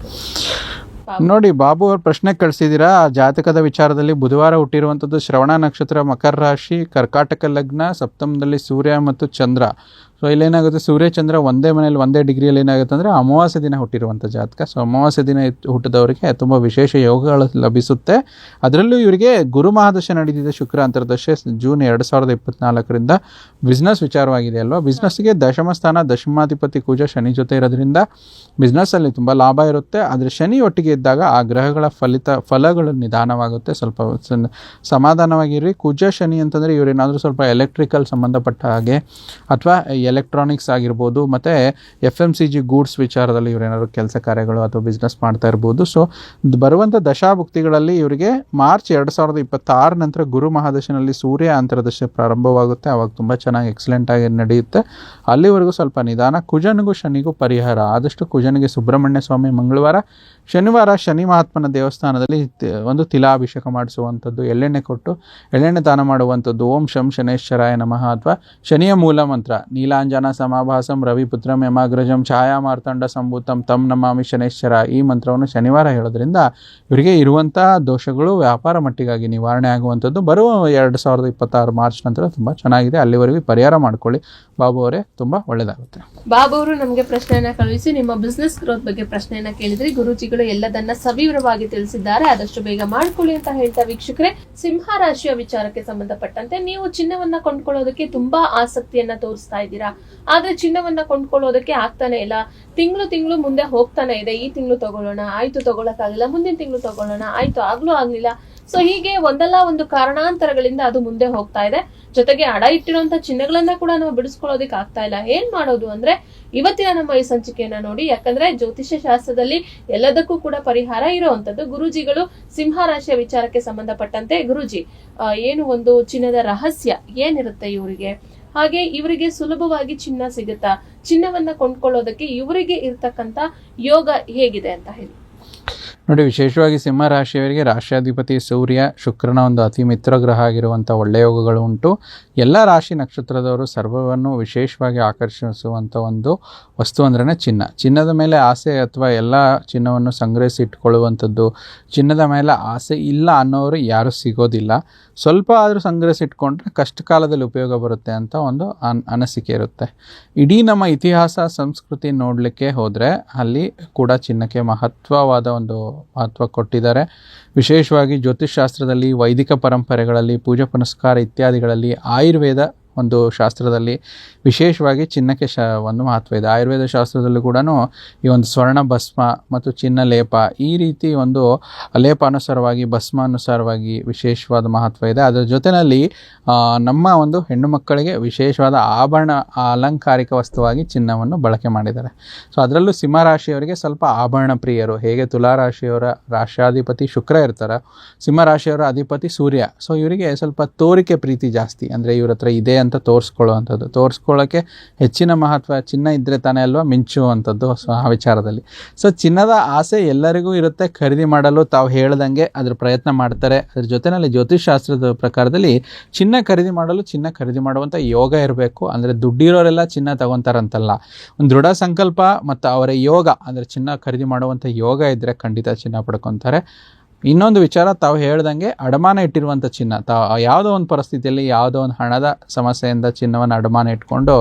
ನೋಡಿ ಬಾಬು ಅವ್ರ ಪ್ರಶ್ನೆ ಕಳ್ಸಿದಿರಾ? ಆ ಜಾತಕದ ವಿಚಾರದಲ್ಲಿ ಬುಧವಾರ ಹುಟ್ಟಿರುವಂಥದ್ದು ಶ್ರವಣ ನಕ್ಷತ್ರ ಮಕರ ರಾಶಿ ಕರ್ಕಾಟಕ ಲಗ್ನ ಸಪ್ತಮದಲ್ಲಿ ಸೂರ್ಯ ಮತ್ತು ಚಂದ್ರ. ಸೊ ಇಲ್ಲೇನಾಗುತ್ತೆ? ಸೂರ್ಯಚಂದ್ರ ಒಂದೇ ಮನೇಲಿ ಒಂದೇ ಡಿಗ್ರಿಯಲ್ಲಿ ಏನಾಗುತ್ತೆ ಅಂದರೆ ಅಮಾವಾಸ್ಯ ದಿನ ಹುಟ್ಟಿರುವಂಥ ಜಾತಕ. ಸೊ ಅಮಾವಾಸ್ಯ ದಿನ ಹುಟ್ಟಿದವರಿಗೆ ತುಂಬ ವಿಶೇಷ ಯೋಗಗಳು ಲಭಿಸುತ್ತೆ. ಅದರಲ್ಲೂ ಇವರಿಗೆ ಗುರು ಮಹಾದಶೆ ನಡೀತಿದೆ ಶುಕ್ರ ಅಂತರ್ದಶೆ, ಜೂನ್ ಎರಡು ಸಾವಿರದ ಇಪ್ಪತ್ನಾಲ್ಕರಿಂದ. ಬಿಸ್ನೆಸ್ ವಿಚಾರವಾಗಿದೆ ಅಲ್ವಾ? ಬಿಸ್ನೆಸ್ಗೆ ದಶಮ ಸ್ಥಾನ, ದಶಮಾಧಿಪತಿ ಕುಜ ಶನಿ ಜೊತೆ ಇರೋದ್ರಿಂದ ಬಿಸ್ನೆಸ್ಸಲ್ಲಿ ತುಂಬ ಲಾಭ ಇರುತ್ತೆ. ಆದರೆ ಶನಿ ಒಟ್ಟಿಗೆ ಇದ್ದಾಗ ಆ ಗ್ರಹಗಳ ಫಲಿತ, ಫಲಗಳು ನಿಧಾನವಾಗುತ್ತೆ. ಸ್ವಲ್ಪ ಸಮಾಧಾನವಾಗಿರಿ ಕುಜ ಶನಿ ಅಂತಂದರೆ ಇವರೇನಾದರೂ ಸ್ವಲ್ಪ ಎಲೆಕ್ಟ್ರಿಕಲ್ ಸಂಬಂಧಪಟ್ಟ ಹಾಗೆ. ಅಥವಾ ಎಲೆಕ್ಟ್ರಾನಿಕ್ಸ್ ಆಗಿರ್ಬೋದು, ಮತ್ತು F M C G goods ವಿಚಾರದಲ್ಲಿ ಇವರೇನಾದ್ರು ಕೆಲಸ ಕಾರ್ಯಗಳು ಅಥವಾ ಬಿಸ್ನೆಸ್ ಮಾಡ್ತಾ ಇರ್ಬೋದು. ಸೊ ಬರುವಂಥ ದಶಾಭುಕ್ತಿಗಳಲ್ಲಿ ಇವರಿಗೆ ಮಾರ್ಚ್ ಎರಡು ಸಾವಿರದ ಇಪ್ಪತ್ತಾರ ನಂತರ ಗುರು ಮಹಾದಶನಲ್ಲಿ ಸೂರ್ಯ ಅಂತರದಶೆ ಪ್ರಾರಂಭವಾಗುತ್ತೆ. ಅವಾಗ ತುಂಬ ಚೆನ್ನಾಗಿ ಎಕ್ಸಲೆಂಟ್ ಆಗಿ ನಡೆಯುತ್ತೆ. ಅಲ್ಲಿವರೆಗೂ ಸ್ವಲ್ಪ ನಿಧಾನ. ಕುಜನಿಗೂ ಶನಿಗೂ ಪರಿಹಾರ. ಆದಷ್ಟು ಕುಜನಿಗೆ ಸುಬ್ರಹ್ಮಣ್ಯ ಸ್ವಾಮಿ ಮಂಗಳವಾರ. ಶನಿವಾರ ಶನಿ ಮಹಾತ್ಮನ ದೇವಸ್ಥಾನದಲ್ಲಿ ಒಂದು ತಿಲಾಭಿಷೇಕ ಮಾಡಿಸುವಂಥದ್ದು, ಎಳ್ಳೆಣ್ಣೆ ಕೊಟ್ಟು ಎಳ್ಳೆಣ್ಣೆ ದಾನ ಮಾಡುವಂಥದ್ದು. ಓಂ ಶಂ ಶನೇಶ್ವರಾಯ ನಮಃ ಅಥವಾ ಶನಿಯ ಮೂಲ ಮಂತ್ರ. ನೀಲಾಂಜನ ಸಮಾಭಾಸಂ ರವಿಪುತ್ರಂ ಯಮಾಗ್ರಜಂ ಛಾಯಾ ಮಾರ್ತಂಡ ಸಂಭೂತಂ ತಂ ನಮಾಮಿ ಶನೇಶ್ವರ. ಈ ಮಂತ್ರವನ್ನು ಶನಿವಾರ ಹೇಳೋದ್ರಿಂದ ಇವರಿಗೆ ಇರುವಂಥ ದೋಷಗಳು ವ್ಯಾಪಾರ ಮಟ್ಟಿಗಾಗಿ ನಿವಾರಣೆ ಆಗುವಂಥದ್ದು. ಬರುವ ಎರಡು ಸಾವಿರದ ಇಪ್ಪತ್ತಾರು ಮಾರ್ಚ್ ನಂತರ ತುಂಬ ಚೆನ್ನಾಗಿದೆ. ಅಲ್ಲಿವರೆಗೂ ಪರಿಹಾರ ಮಾಡ್ಕೊಳ್ಳಿ. ಬಾಬು ಅವರೇ, ತುಂಬ ಒಳ್ಳೆಯದಾಗುತ್ತೆ ಬಾಬು ಅವರು ನಮಗೆ ಪ್ರಶ್ನೆಯನ್ನ ಕಳುಹಿಸಿ, ನಿಮ್ಮ ಬಿಸ್ನೆಸ್ ಗ್ರೋತ್ ಬಗ್ಗೆ ಪ್ರಶ್ನೆಯನ್ನ ಕೇಳಿದ್ರೆ ಗುರುಜಿಗಳು ಎಲ್ಲದನ್ನ ಸವಿವರವಾಗಿ ತಿಳಿಸಿದ್ದಾರೆ. ಆದಷ್ಟು ಬೇಗ ಮಾಡ್ಕೊಳ್ಳಿ ಅಂತ ಹೇಳ್ತಾ ವೀಕ್ಷಕರೇ. ಸಿಂಹ ರಾಶಿಯ ವಿಚಾರಕ್ಕೆ ಸಂಬಂಧಪಟ್ಟಂತೆ ನೀವು ಚಿನ್ನವನ್ನ ಕೊಂಡ್ಕೊಳ್ಳೋದಕ್ಕೆ ತುಂಬಾ ಆಸಕ್ತಿಯನ್ನ ತೋರಿಸ್ತಾ ಇದ್ದೀರಾ. ಆದ್ರೆ ಚಿನ್ನವನ್ನ ಕೊಂಡ್ಕೊಳ್ಳೋದಕ್ಕೆ ಆಗ್ತಾನೆ ಇಲ್ಲ. ತಿಂಗಳು ತಿಂಗಳು ಮುಂದೆ ಹೋಗ್ತಾನೆ ಇದೆ. ಈ ತಿಂಗಳು ತಗೊಳ್ಳೋಣ, ಆಯ್ತು ತಗೊಳಕ್ಕಾಗಿಲ್ಲ, ಮುಂದಿನ ತಿಂಗಳು ತಗೊಳ್ಳೋಣ, ಆಯ್ತು, ಆಗ್ಲೂ ಆಗ್ಲಿಲ್ಲ. ಸೊ ಹೀಗೆ ಒಂದಲ್ಲ ಒಂದು ಕಾರಣಾಂತರಗಳಿಂದ ಅದು ಮುಂದೆ ಹೋಗ್ತಾ ಇದೆ. ಜೊತೆಗೆ ಅಡ ಇಟ್ಟಿರುವಂತ ಚಿನ್ನಗಳನ್ನ ಕೂಡ ನಾವು ಬಿಡಿಸ್ಕೊಳ್ಳೋದಿಕ್ ಆಗ್ತಾ ಇಲ್ಲ. ಏನ್ ಮಾಡೋದು ಅಂದ್ರೆ, ಇವತ್ತಿನ ನಮ್ಮ ಈ ಸಂಚಿಕೆಯನ್ನ ನೋಡಿ, ಯಾಕಂದ್ರೆ ಜ್ಯೋತಿಷ್ಯ ಶಾಸ್ತ್ರದಲ್ಲಿ ಎಲ್ಲದಕ್ಕೂ ಕೂಡ ಪರಿಹಾರ ಇರುವಂತದ್ದು ಗುರುಜಿಗಳು ಸಿಂಹ ರಾಶಿಯ ವಿಚಾರಕ್ಕೆ ಸಂಬಂಧಪಟ್ಟಂತೆ. ಗುರುಜಿ ಏನು ಒಂದು ಚಿನ್ನದ ರಹಸ್ಯ ಏನಿರುತ್ತೆ ಇವರಿಗೆ? ಹಾಗೆ ಇವರಿಗೆ ಸುಲಭವಾಗಿ ಚಿನ್ನ ಸಿಗುತ್ತಾ? ಚಿನ್ನವನ್ನ ಕೊಂಡ್ಕೊಳ್ಳೋದಕ್ಕೆ ಇವರಿಗೆ ಇರ್ತಕ್ಕಂತ ಯೋಗ ಹೇಗಿದೆ ಅಂತ ಹೇಳಿ. ನೋಡಿ, ವಿಶೇಷವಾಗಿ ಸಿಂಹ ರಾಶಿಯವರಿಗೆ ರಾಷ್ಟ್ರಾಧಿಪತಿ ಸೂರ್ಯ, ಶುಕ್ರನ ಒಂದು ಅತಿ ಮಿತ್ರ ಗ್ರಹ ಆಗಿರುವಂಥ ಒಳ್ಳೆಯ ಯೋಗಗಳು ಉಂಟು. ಎಲ್ಲ ರಾಶಿ ನಕ್ಷತ್ರದವರು ಸರ್ವವನ್ನು ವಿಶೇಷವಾಗಿ ಆಕರ್ಷಿಸುವಂಥ ಒಂದು ವಸ್ತು ಅಂದ್ರೆ ಚಿನ್ನ. ಚಿನ್ನದ ಮೇಲೆ ಆಸೆ ಅಥವಾ ಎಲ್ಲ ಚಿನ್ನವನ್ನು ಸಂಗ್ರಹಿಸಿ ಇಟ್ಕೊಳ್ಳುವಂಥದ್ದು, ಚಿನ್ನದ ಮೇಲೆ ಆಸೆ ಇಲ್ಲ ಅನ್ನೋರು ಯಾರೂ ಸಿಗೋದಿಲ್ಲ. ಸ್ವಲ್ಪ ಆದರೂ ಸಂಗ್ರಹಿಸಿ ಇಟ್ಕೊಂಡ್ರೆ ಕಷ್ಟ ಉಪಯೋಗ ಬರುತ್ತೆ ಅಂತ ಒಂದು ಅನ್, ಅನಿಸಿಕೆ ಇರುತ್ತೆ. ಇಡೀ ನಮ್ಮ ಇತಿಹಾಸ, ಸಂಸ್ಕೃತಿ ನೋಡಲಿಕ್ಕೆ ಹೋದರೆ ಅಲ್ಲಿ ಕೂಡ ಚಿನ್ನಕ್ಕೆ ಮಹತ್ವವಾದ ಒಂದು ಮಹತ್ವ ಕೊಟ್ಟಿದ್ದಾರೆ. ವಿಶೇಷವಾಗಿ ಜ್ಯೋತಿಷ್ಶಾಸ್ತ್ರದಲ್ಲಿ ವೈದಿಕ ಪರಂಪರೆಗಳಲ್ಲಿ ಪೂಜೆ ಪುನಸ್ಕಾರ ಇತ್ಯಾದಿಗಳಲ್ಲಿ ಆಯುರ್ವೇದ ಒಂದು ಶಾಸ್ತ್ರದಲ್ಲಿ ವಿಶೇಷವಾಗಿ ಚಿನ್ನಕ್ಕೆ ಶ, ಒಂದು ಮಹತ್ವ ಇದೆ. ಆಯುರ್ವೇದ ಶಾಸ್ತ್ರದಲ್ಲೂ ಕೂಡ ಈ ಒಂದು ಸ್ವರ್ಣ ಭಸ್ಮ ಮತ್ತು ಚಿನ್ನ ಲೇಪ ಈ ರೀತಿ ಒಂದು ಲೇಪಾನುಸಾರವಾಗಿ, ಭಸ್ಮಾನುಸಾರವಾಗಿ ವಿಶೇಷವಾದ ಮಹತ್ವ ಇದೆ. ಅದರ ಜೊತೆಯಲ್ಲಿ ನಮ್ಮ ಒಂದು ಹೆಣ್ಣು ಮಕ್ಕಳಿಗೆ ವಿಶೇಷವಾದ ಆಭರಣ ಅಲಂಕಾರಿಕ ವಸ್ತುವಾಗಿ ಚಿನ್ನವನ್ನು ಬಳಕೆ ಮಾಡಿದ್ದಾರೆ. ಸೊ, ಅದರಲ್ಲೂ ಸಿಂಹರಾಶಿಯವರಿಗೆ ಸ್ವಲ್ಪ ಆಭರಣ ಪ್ರಿಯರು. ಹೇಗೆ ತುಲಾರಾಶಿಯವರ ರಾಷ್ಟ್ರಾಧಿಪತಿ ಶುಕ್ರ ಇರ್ತಾರೆ, ಸಿಂಹರಾಶಿಯವರ ಅಧಿಪತಿ ಸೂರ್ಯ. ಸೊ, ಇವರಿಗೆ ಸ್ವಲ್ಪ ತೋರಿಕೆ ಪ್ರೀತಿ ಜಾಸ್ತಿ. ಅಂದರೆ ಇವರ ಹತ್ರ ಇದೆ ಅಂತ ತೋರಿಸ್ಕೊಳ್ಳುವಂಥದ್ದು. ತೋರಿಸ್ಕೊಳ್ಳೋಕ್ಕೆ ಹೆಚ್ಚಿನ ಮಹತ್ವ ಚಿನ್ನ ಇದ್ದರೆ ತಾನೇ ಅಲ್ವಾ ಮಿಂಚುವಂಥದ್ದು ಸೊ ಆ ವಿಚಾರದಲ್ಲಿ. ಸೊ ಚಿನ್ನದ ಆಸೆ ಎಲ್ಲರಿಗೂ ಇರುತ್ತೆ. ಖರೀದಿ ಮಾಡಲು ತಾವು ಹೇಳ್ದಂಗೆ ಅದ್ರ ಪ್ರಯತ್ನ ಮಾಡ್ತಾರೆ. ಅದ್ರ ಜೊತೆಯಲ್ಲಿ ಜ್ಯೋತಿಷ್ಶಾಸ್ತ್ರದ ಪ್ರಕಾರದಲ್ಲಿ ಚಿನ್ನ ಖರೀದಿ ಮಾಡಲು ಚಿನ್ನ ಖರೀದಿ ಮಾಡುವಂಥ ಯೋಗ ಇರಬೇಕು. ಅಂದರೆ ದುಡ್ಡಿರೋರೆಲ್ಲ ಚಿನ್ನ ತಗೊತಾರಂತಲ್ಲ. ಒಂದು ದೃಢ ಸಂಕಲ್ಪ ಮತ್ತು ಅವರ ಯೋಗ, ಅಂದರೆ ಚಿನ್ನ ಖರೀದಿ ಮಾಡುವಂಥ ಯೋಗ ಇದ್ದರೆ ಖಂಡಿತ ಚಿನ್ನ ಪಡ್ಕೊತಾರೆ. ಇನ್ನೊಂದು ವಿಚಾರ ತಾವು ಹೇಳ್ದಂಗೆ ಅಡಮಾನ ಇಟ್ಟಿರುವಂಥ ಚಿನ್ನ. ತಾವು ಯಾವುದೋ ಒಂದು ಪರಿಸ್ಥಿತಿಯಲ್ಲಿ ಯಾವುದೋ ಒಂದು ಹಣದ ಸಮಸ್ಯೆಯಿಂದ ಚಿನ್ನವನ್ನು ಅಡಮಾನ ಇಟ್ಕೊಂಡು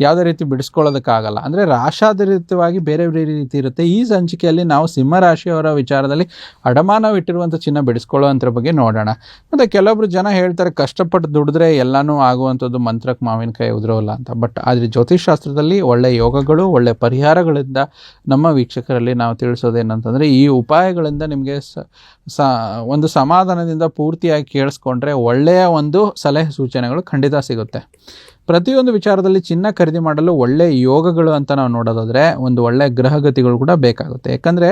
ಯಾವುದೇ ರೀತಿ ಬಿಡಿಸ್ಕೊಳ್ಳೋದಕ್ಕಾಗಲ್ಲ. ಅಂದರೆ ರಾಶಾಧಾರಿತವಾಗಿ ಬೇರೆ ಬೇರೆ ರೀತಿ ಇರುತ್ತೆ. ಈ ಸಂಚಿಕೆಯಲ್ಲಿ ನಾವು ಸಿಂಹರಾಶಿಯವರ ವಿಚಾರದಲ್ಲಿ ಅಡಮಾನವಿಟ್ಟಿರುವಂಥ ಚಿನ್ನ ಬಿಡಿಸ್ಕೊಳ್ಳೋಂಥ ಬಗ್ಗೆ ನೋಡೋಣ. ಮತ್ತು ಕೆಲವೊಬ್ರು ಜನ ಹೇಳ್ತಾರೆ, ಕಷ್ಟಪಟ್ಟು ದುಡಿದ್ರೆ ಎಲ್ಲನೂ ಆಗುವಂಥದ್ದು ಮಂತ್ರಕ್ಕೆ ಮಾವಿನಕಾಯಿ ಉದುರೋಲ್ಲ ಅಂತ. ಬಟ್ ಆದರೆ ಜ್ಯೋತಿಷ್ಶಾಸ್ತ್ರದಲ್ಲಿ ಒಳ್ಳೆಯ ಯೋಗಗಳು ಒಳ್ಳೆಯ ಪರಿಹಾರಗಳಿಂದ ನಮ್ಮ ವೀಕ್ಷಕರಲ್ಲಿ ನಾವು ತಿಳಿಸೋದೇನಂತಂದರೆ ಈ ಉಪಾಯಗಳಿಂದ ನಿಮಗೆ ಸ ಸ ಒಂದು ಸಮಾಧಾನದಿಂದ ಪೂರ್ತಿಯಾಗಿ ಕೇಳಿಸ್ಕೊಂಡ್ರೆ ಒಳ್ಳೆಯ ಒಂದು ಸಲಹೆ ಸೂಚನೆಗಳು ಖಂಡಿತ ಸಿಗುತ್ತೆ. ಪ್ರತಿಯೊಂದು ವಿಚಾರದಲ್ಲಿ ಚಿನ್ನ ಖರೀದಿ ಮಾಡಲು ಒಳ್ಳೆ ಯೋಗಗಳು ಅಂತ ನಾವು ನೋಡೋದಾದರೆ ಒಂದು ಒಳ್ಳೆ ಗ್ರಹಗತಿಗಳು ಕೂಡ ಬೇಕಾಗುತ್ತೆ. ಯಾಕಂದರೆ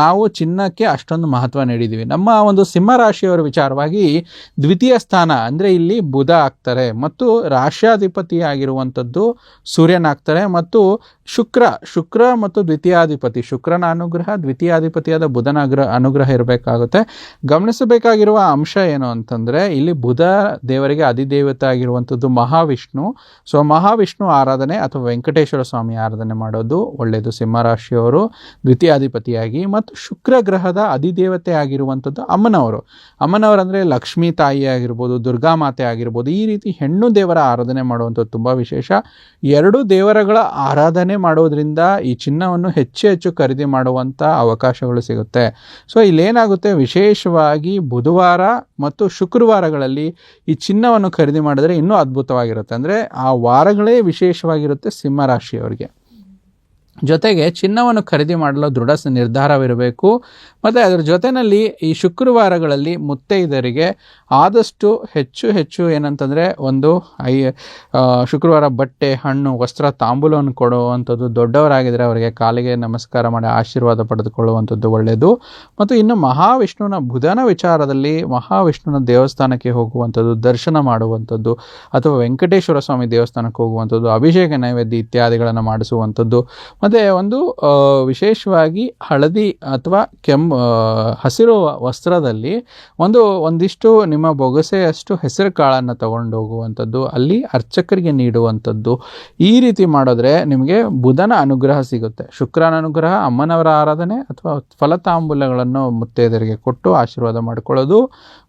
ನಾವು ಚಿನ್ನಕ್ಕೆ ಅಷ್ಟೊಂದು ಮಹತ್ವ ನೀಡಿದ್ದೀವಿ ನಮ್ಮ ಒಂದು ಸಿಂಹರಾಶಿಯವರ ವಿಚಾರವಾಗಿ ದ್ವಿತೀಯ ಸ್ಥಾನ ಅಂದರೆ ಇಲ್ಲಿ ಬುಧ ಆಗ್ತಾರೆ ಮತ್ತು ರಾಶ್ಯಾಧಿಪತಿಯಾಗಿರುವಂಥದ್ದು ಸೂರ್ಯನಾಗ್ತಾರೆ ಮತ್ತು ಶುಕ್ರ ಶುಕ್ರ ಮತ್ತು ದ್ವಿತೀಯಾಧಿಪತಿ. ಶುಕ್ರನ ಅನುಗ್ರಹ, ದ್ವಿತೀಯಾಧಿಪತಿಯಾದ ಬುಧನ ಅಗ್ರಹ ಅನುಗ್ರಹ ಇರಬೇಕಾಗುತ್ತೆ. ಗಮನಿಸಬೇಕಾಗಿರುವ ಅಂಶ ಏನು ಅಂತಂದರೆ ಇಲ್ಲಿ ಬುಧ ದೇವರಿಗೆ ಅಧಿದೇವತೆ ಆಗಿರುವಂಥದ್ದು ಮಹಾವಿಷ್ಣು. ಸೊ ಮಹಾವಿಷ್ಣು ಆರಾಧನೆ ಅಥವಾ ವೆಂಕಟೇಶ್ವರ ಸ್ವಾಮಿ ಆರಾಧನೆ ಮಾಡೋದು ಒಳ್ಳೆಯದು ಸಿಂಹರಾಶಿಯವರು ದ್ವಿತೀಯಾಧಿಪತಿಯಾಗಿ ಮತ್ತು ಶುಕ್ರ ಗ್ರಹದ ಅಧಿದೇವತೆ ಆಗಿರುವಂಥದ್ದು ಅಮ್ಮನವರು. ಅಮ್ಮನವರಂದರೆ ಲಕ್ಷ್ಮೀ ತಾಯಿ ಆಗಿರ್ಬೋದು, ದುರ್ಗಾ ಮಾತೆ ಆಗಿರ್ಬೋದು, ಈ ರೀತಿ ಹೆಣ್ಣು ದೇವರ ಆರಾಧನೆ ಮಾಡುವಂಥದ್ದು ತುಂಬ ವಿಶೇಷ. ಎರಡು ದೇವರಗಳ ಆರಾಧನೆ ಮಾಡೋದ್ರಿಂದ ಈ ಚಿನ್ನವನ್ನು ಹೆಚ್ಚು ಹೆಚ್ಚು ಖರೀದಿ ಮಾಡುವಂಥ ಅವಕಾಶಗಳು ಸಿಗುತ್ತೆ. ಸೊ ಇಲ್ಲೇನಾಗುತ್ತೆ, ವಿಶೇಷವಾಗಿ ಬುಧವಾರ ಮತ್ತು ಶುಕ್ರವಾರಗಳಲ್ಲಿ ಈ ಚಿನ್ನವನ್ನು ಖರೀದಿ ಮಾಡಿದ್ರೆ ಇನ್ನೂ ಅದ್ಭುತವಾಗಿರುತ್ತೆ. ಅಂದರೆ ಆ ವಾರಗಳೇ ವಿಶೇಷವಾಗಿರುತ್ತೆ ಸಿಂಹರಾಶಿಯವರಿಗೆ. ಜೊತೆಗೆ ಚಿನ್ನವನ್ನು ಖರೀದಿ ಮಾಡಲು ದೃಢ ನಿರ್ಧಾರವಿರಬೇಕು. ಮತ್ತು ಅದರ ಜೊತೆಯಲ್ಲಿ ಈ ಶುಕ್ರವಾರಗಳಲ್ಲಿ ಮುತ್ತೈದರಿಗೆ ಆದಷ್ಟು ಹೆಚ್ಚು ಹೆಚ್ಚು ಏನಂತಂದರೆ ಒಂದು ಐ ಶುಕ್ರವಾರ ಬಟ್ಟೆ, ಹಣ್ಣು, ವಸ್ತ್ರ, ತಾಂಬೂಲವನ್ನು ಕೊಡುವಂಥದ್ದು ದೊಡ್ಡವರಾಗಿದ್ದರೆ ಅವರಿಗೆ ಕಾಲಿಗೆ ನಮಸ್ಕಾರ ಮಾಡಿ ಆಶೀರ್ವಾದ ಪಡೆದುಕೊಳ್ಳುವಂಥದ್ದು ಒಳ್ಳೆಯದು. ಮತ್ತು ಇನ್ನು ಮಹಾವಿಷ್ಣುವಿನ ಬುಧನ ವಿಚಾರದಲ್ಲಿ ಮಹಾವಿಷ್ಣುವಿನ ದೇವಸ್ಥಾನಕ್ಕೆ ಹೋಗುವಂಥದ್ದು, ದರ್ಶನ ಮಾಡುವಂಥದ್ದು, ಅಥವಾ ವೆಂಕಟೇಶ್ವರ ಸ್ವಾಮಿ ದೇವಸ್ಥಾನಕ್ಕೆ ಹೋಗುವಂಥದ್ದು, ಅಭಿಷೇಕ ನೈವೇದ್ಯ ಇತ್ಯಾದಿಗಳನ್ನು ಮಾಡಿಸುವಂಥದ್ದು ಮತ್ತು ಒಂದು ವಿಶೇಷವಾಗಿ ಹಳದಿ ಅಥವಾ ಕೆಂಪು ಹಸಿರು ವಸ್ತ್ರದಲ್ಲಿ ಒಂದು, ಒಂದಿಷ್ಟು ನಿಮ್ಮ ಬೊಗಸೆಯಷ್ಟು ಹೆಸರು ಕಾಳನ್ನು ತಗೊಂಡು ಹೋಗುವಂಥದ್ದು ಅಲ್ಲಿ ಅರ್ಚಕರಿಗೆ ನೀಡುವಂಥದ್ದು, ಈ ರೀತಿ ಮಾಡಿದ್ರೆ ನಿಮಗೆ ಬುಧನ ಅನುಗ್ರಹ ಸಿಗುತ್ತೆ. ಶುಕ್ರನ ಅನುಗ್ರಹ, ಅಮ್ಮನವರ ಆರಾಧನೆ ಅಥವಾ ಫಲತಾಂಬೂಲಗಳನ್ನು ಮುತ್ತೈದರಿಗೆ ಕೊಟ್ಟು ಆಶೀರ್ವಾದ ಮಾಡಿಕೊಳ್ಳೋದು.